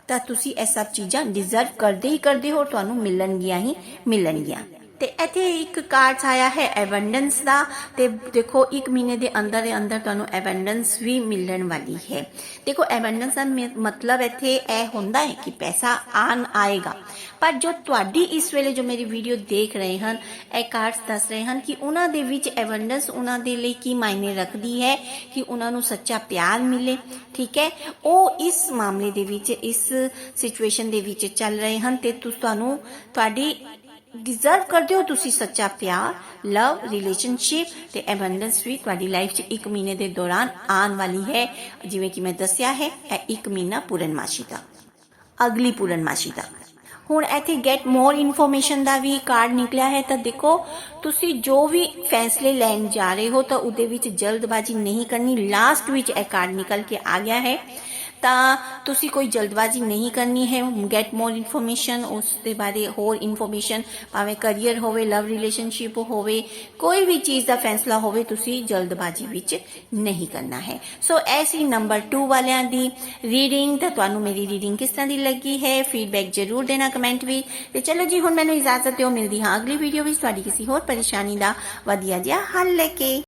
ਤਾਂ ਤੁਸੀਂ ਇਹ ਸਭ ਚੀਜ਼ਾਂ ਡਿਜ਼ਰਵ ਕਰਦੇ ਹੀ ਕਰਦੇ ਹੋ, ਤੁਹਾਨੂੰ ਮਿਲਣਗੀਆਂ ਹੀ ਮਿਲਣਗੀਆਂ। ਤੇ ਇੱਥੇ ਇੱਕ ਕਾਰਡ ਆਇਆ ਹੈ ਐਬੰਡੈਂਸ ਦਾ ਤੇ ਦੇਖੋ, ਇੱਕ ਮਹੀਨੇ ਦੇ ਅੰਦਰ ਦੇ ਅੰਦਰ ਤੁਹਾਨੂੰ ਐਬੰਡੈਂਸ ਵੀ ਮਿਲਣ ਵਾਲੀ ਹੈ। ਦੇਖੋ ਐਬੰਡੈਂਸ ਦਾ ਮ- ਮਤਲਬ ਇੱਥੇ ਇਹ ਹੁੰਦਾ ਹੈ ਕਿ ਪੈਸਾ ਆਨ ਆਏਗਾ। ਪਰ ਜੋ ਤੁਹਾਡੀ ਇਸ ਵੇਲੇ ਜੋ ਮੇਰੀ ਵੀਡੀਓ ਦੇਖ ਰਹੇ ਹਨ, ਇਹ ਕਾਰਡਸ ਦੱਸ ਰਹੇ ਹਨ ਕਿ ਉਹਨਾਂ ਦੇ ਵਿੱਚ ਐਬੰਡੈਂਸ ਉਹਨਾਂ ਦੇ ਲਈ ਕੀ ਮਾਇਨੇ ਰੱਖਦੀ ਹੈ ਕਿ ਉਹਨਾਂ ਨੂੰ ਸੱਚਾ ਪਿਆਰ ਮਿਲੇ, ਠੀਕ ਹੈ? ਉਹ ਇਸ ਮਾਮਲੇ ਦੇ ਵਿੱਚ, ਇਸ ਸਿਚੁਏਸ਼ਨ ਦੇ ਵਿੱਚ ਚੱਲ ਰਹੇ ਹਨ ਤੇ ਤੁਹਾਨੂੰ ਤੁਹਾਡੀ ਡਿਜ਼ਰਵ ਕਰਦੇ ਹੋ ਤੁਸੀਂ ਸੱਚਾ ਪਿਆਰ ਲਵ ਰਿਲੇਸ਼ਨਸ਼ਿਪ ਤੇ ਐਬੰਡੈਂਸ ਵੀ ਤੁਹਾਡੀ ਲਾਈਫ 'ਚ ਇੱਕ ਮਹੀਨੇ ਦੇ ਦੌਰਾਨ ਆਉਣ ਵਾਲੀ ਹੈ ਜਿਵੇਂ ਕਿ ਮੈਂ ਦੱਸਿਆ ਹੈ ਇਹ ਇੱਕ ਮਹੀਨਾ ਪੂਰਨਮਾਸ਼ੀ ਦਾ ਅਗਲੀ ਪੂਰਨਮਾਸ਼ੀ ਦਾ ਹੁਣ ਇੱਥੇ ਗੈਟ ਮੋਰ ਇਨਫੋਰਮੇਸ਼ਨ ਦਾ ਵੀ ਕਾਰਡ ਨਿਕਲਿਆ ਹੈ ਤਾਂ ਦੇਖੋ ਤੁਸੀਂ ਜੋ ਵੀ ਫੈਸਲੇ ਲੈਣ ਜਾ ਰਹੇ ਹੋ ਤਾਂ ਉਹਦੇ ਵਿੱਚ ਜਲਦਬਾਜ਼ੀ ਨਹੀਂ ਕਰਨੀ ਲਾਸਟ ਵਿੱਚ ਇਹ ਕਾਰਡ ਨਿਕਲ ਕੇ ਆ ਗਿਆ ਹੈ ਤਾਂ ਤੁਸੀਂ ਕੋਈ ਜਲਦਬਾਜ਼ੀ ਨਹੀਂ ਕਰਨੀ ਹੈ। ਗੈਟ ਮੋਰ ਇਨਫੋਰਮੇਸ਼ਨ ਉਸ ਦੇ ਬਾਰੇ ਹੋਰ ਇਨਫੋਰਮੇਸ਼ਨ ਭਾਵੇਂ ਕੈਰੀਅਰ ਹੋਵੇ ਲਵ ਰਿਲੇਸ਼ਨਸ਼ਿਪ ਹੋਵੇ, ਕੋਈ ਵੀ ਚੀਜ਼ ਦਾ ਫੈਸਲਾ ਹੋਵੇ, ਤੁਸੀਂ ਜਲਦਬਾਜ਼ੀ ਵਿੱਚ ਨਹੀਂ ਕਰਨਾ ਹੈ। ਸੋ ਐਸੀ ਨੰਬਰ 2 ਵਾਲਿਆਂ ਦੀ ਰੀਡਿੰਗ ਤਾਂ ਤੁਹਾਨੂੰ ਮੇਰੀ ਰੀਡਿੰਗ ਕਿਸ ਤਰ੍ਹਾਂ ਦੀ ਲੱਗੀ ਹੈ? ਫੀਡਬੈਕ ਜ਼ਰੂਰ ਦੇਣਾ ਕਮੈਂਟ ਵਿੱਚ। ਤੇ ਚਲੋ ਜੀ, ਹੁਣ ਮੈਨੂੰ ਇਜਾਜ਼ਤ ਦਿਓ। ਮਿਲਦੀ ਹਾਂ ਅਗਲੀ ਵੀਡੀਓ ਵਿੱਚ। ਤੁਹਾਡੀ ਕਿਸੇ ਹੋਰ ਪਰੇਸ਼ਾਨੀ ਦਾ ਵਧੀਆ ਜਿਹਾ ਹੱਲ ਲੈ ਕੇ।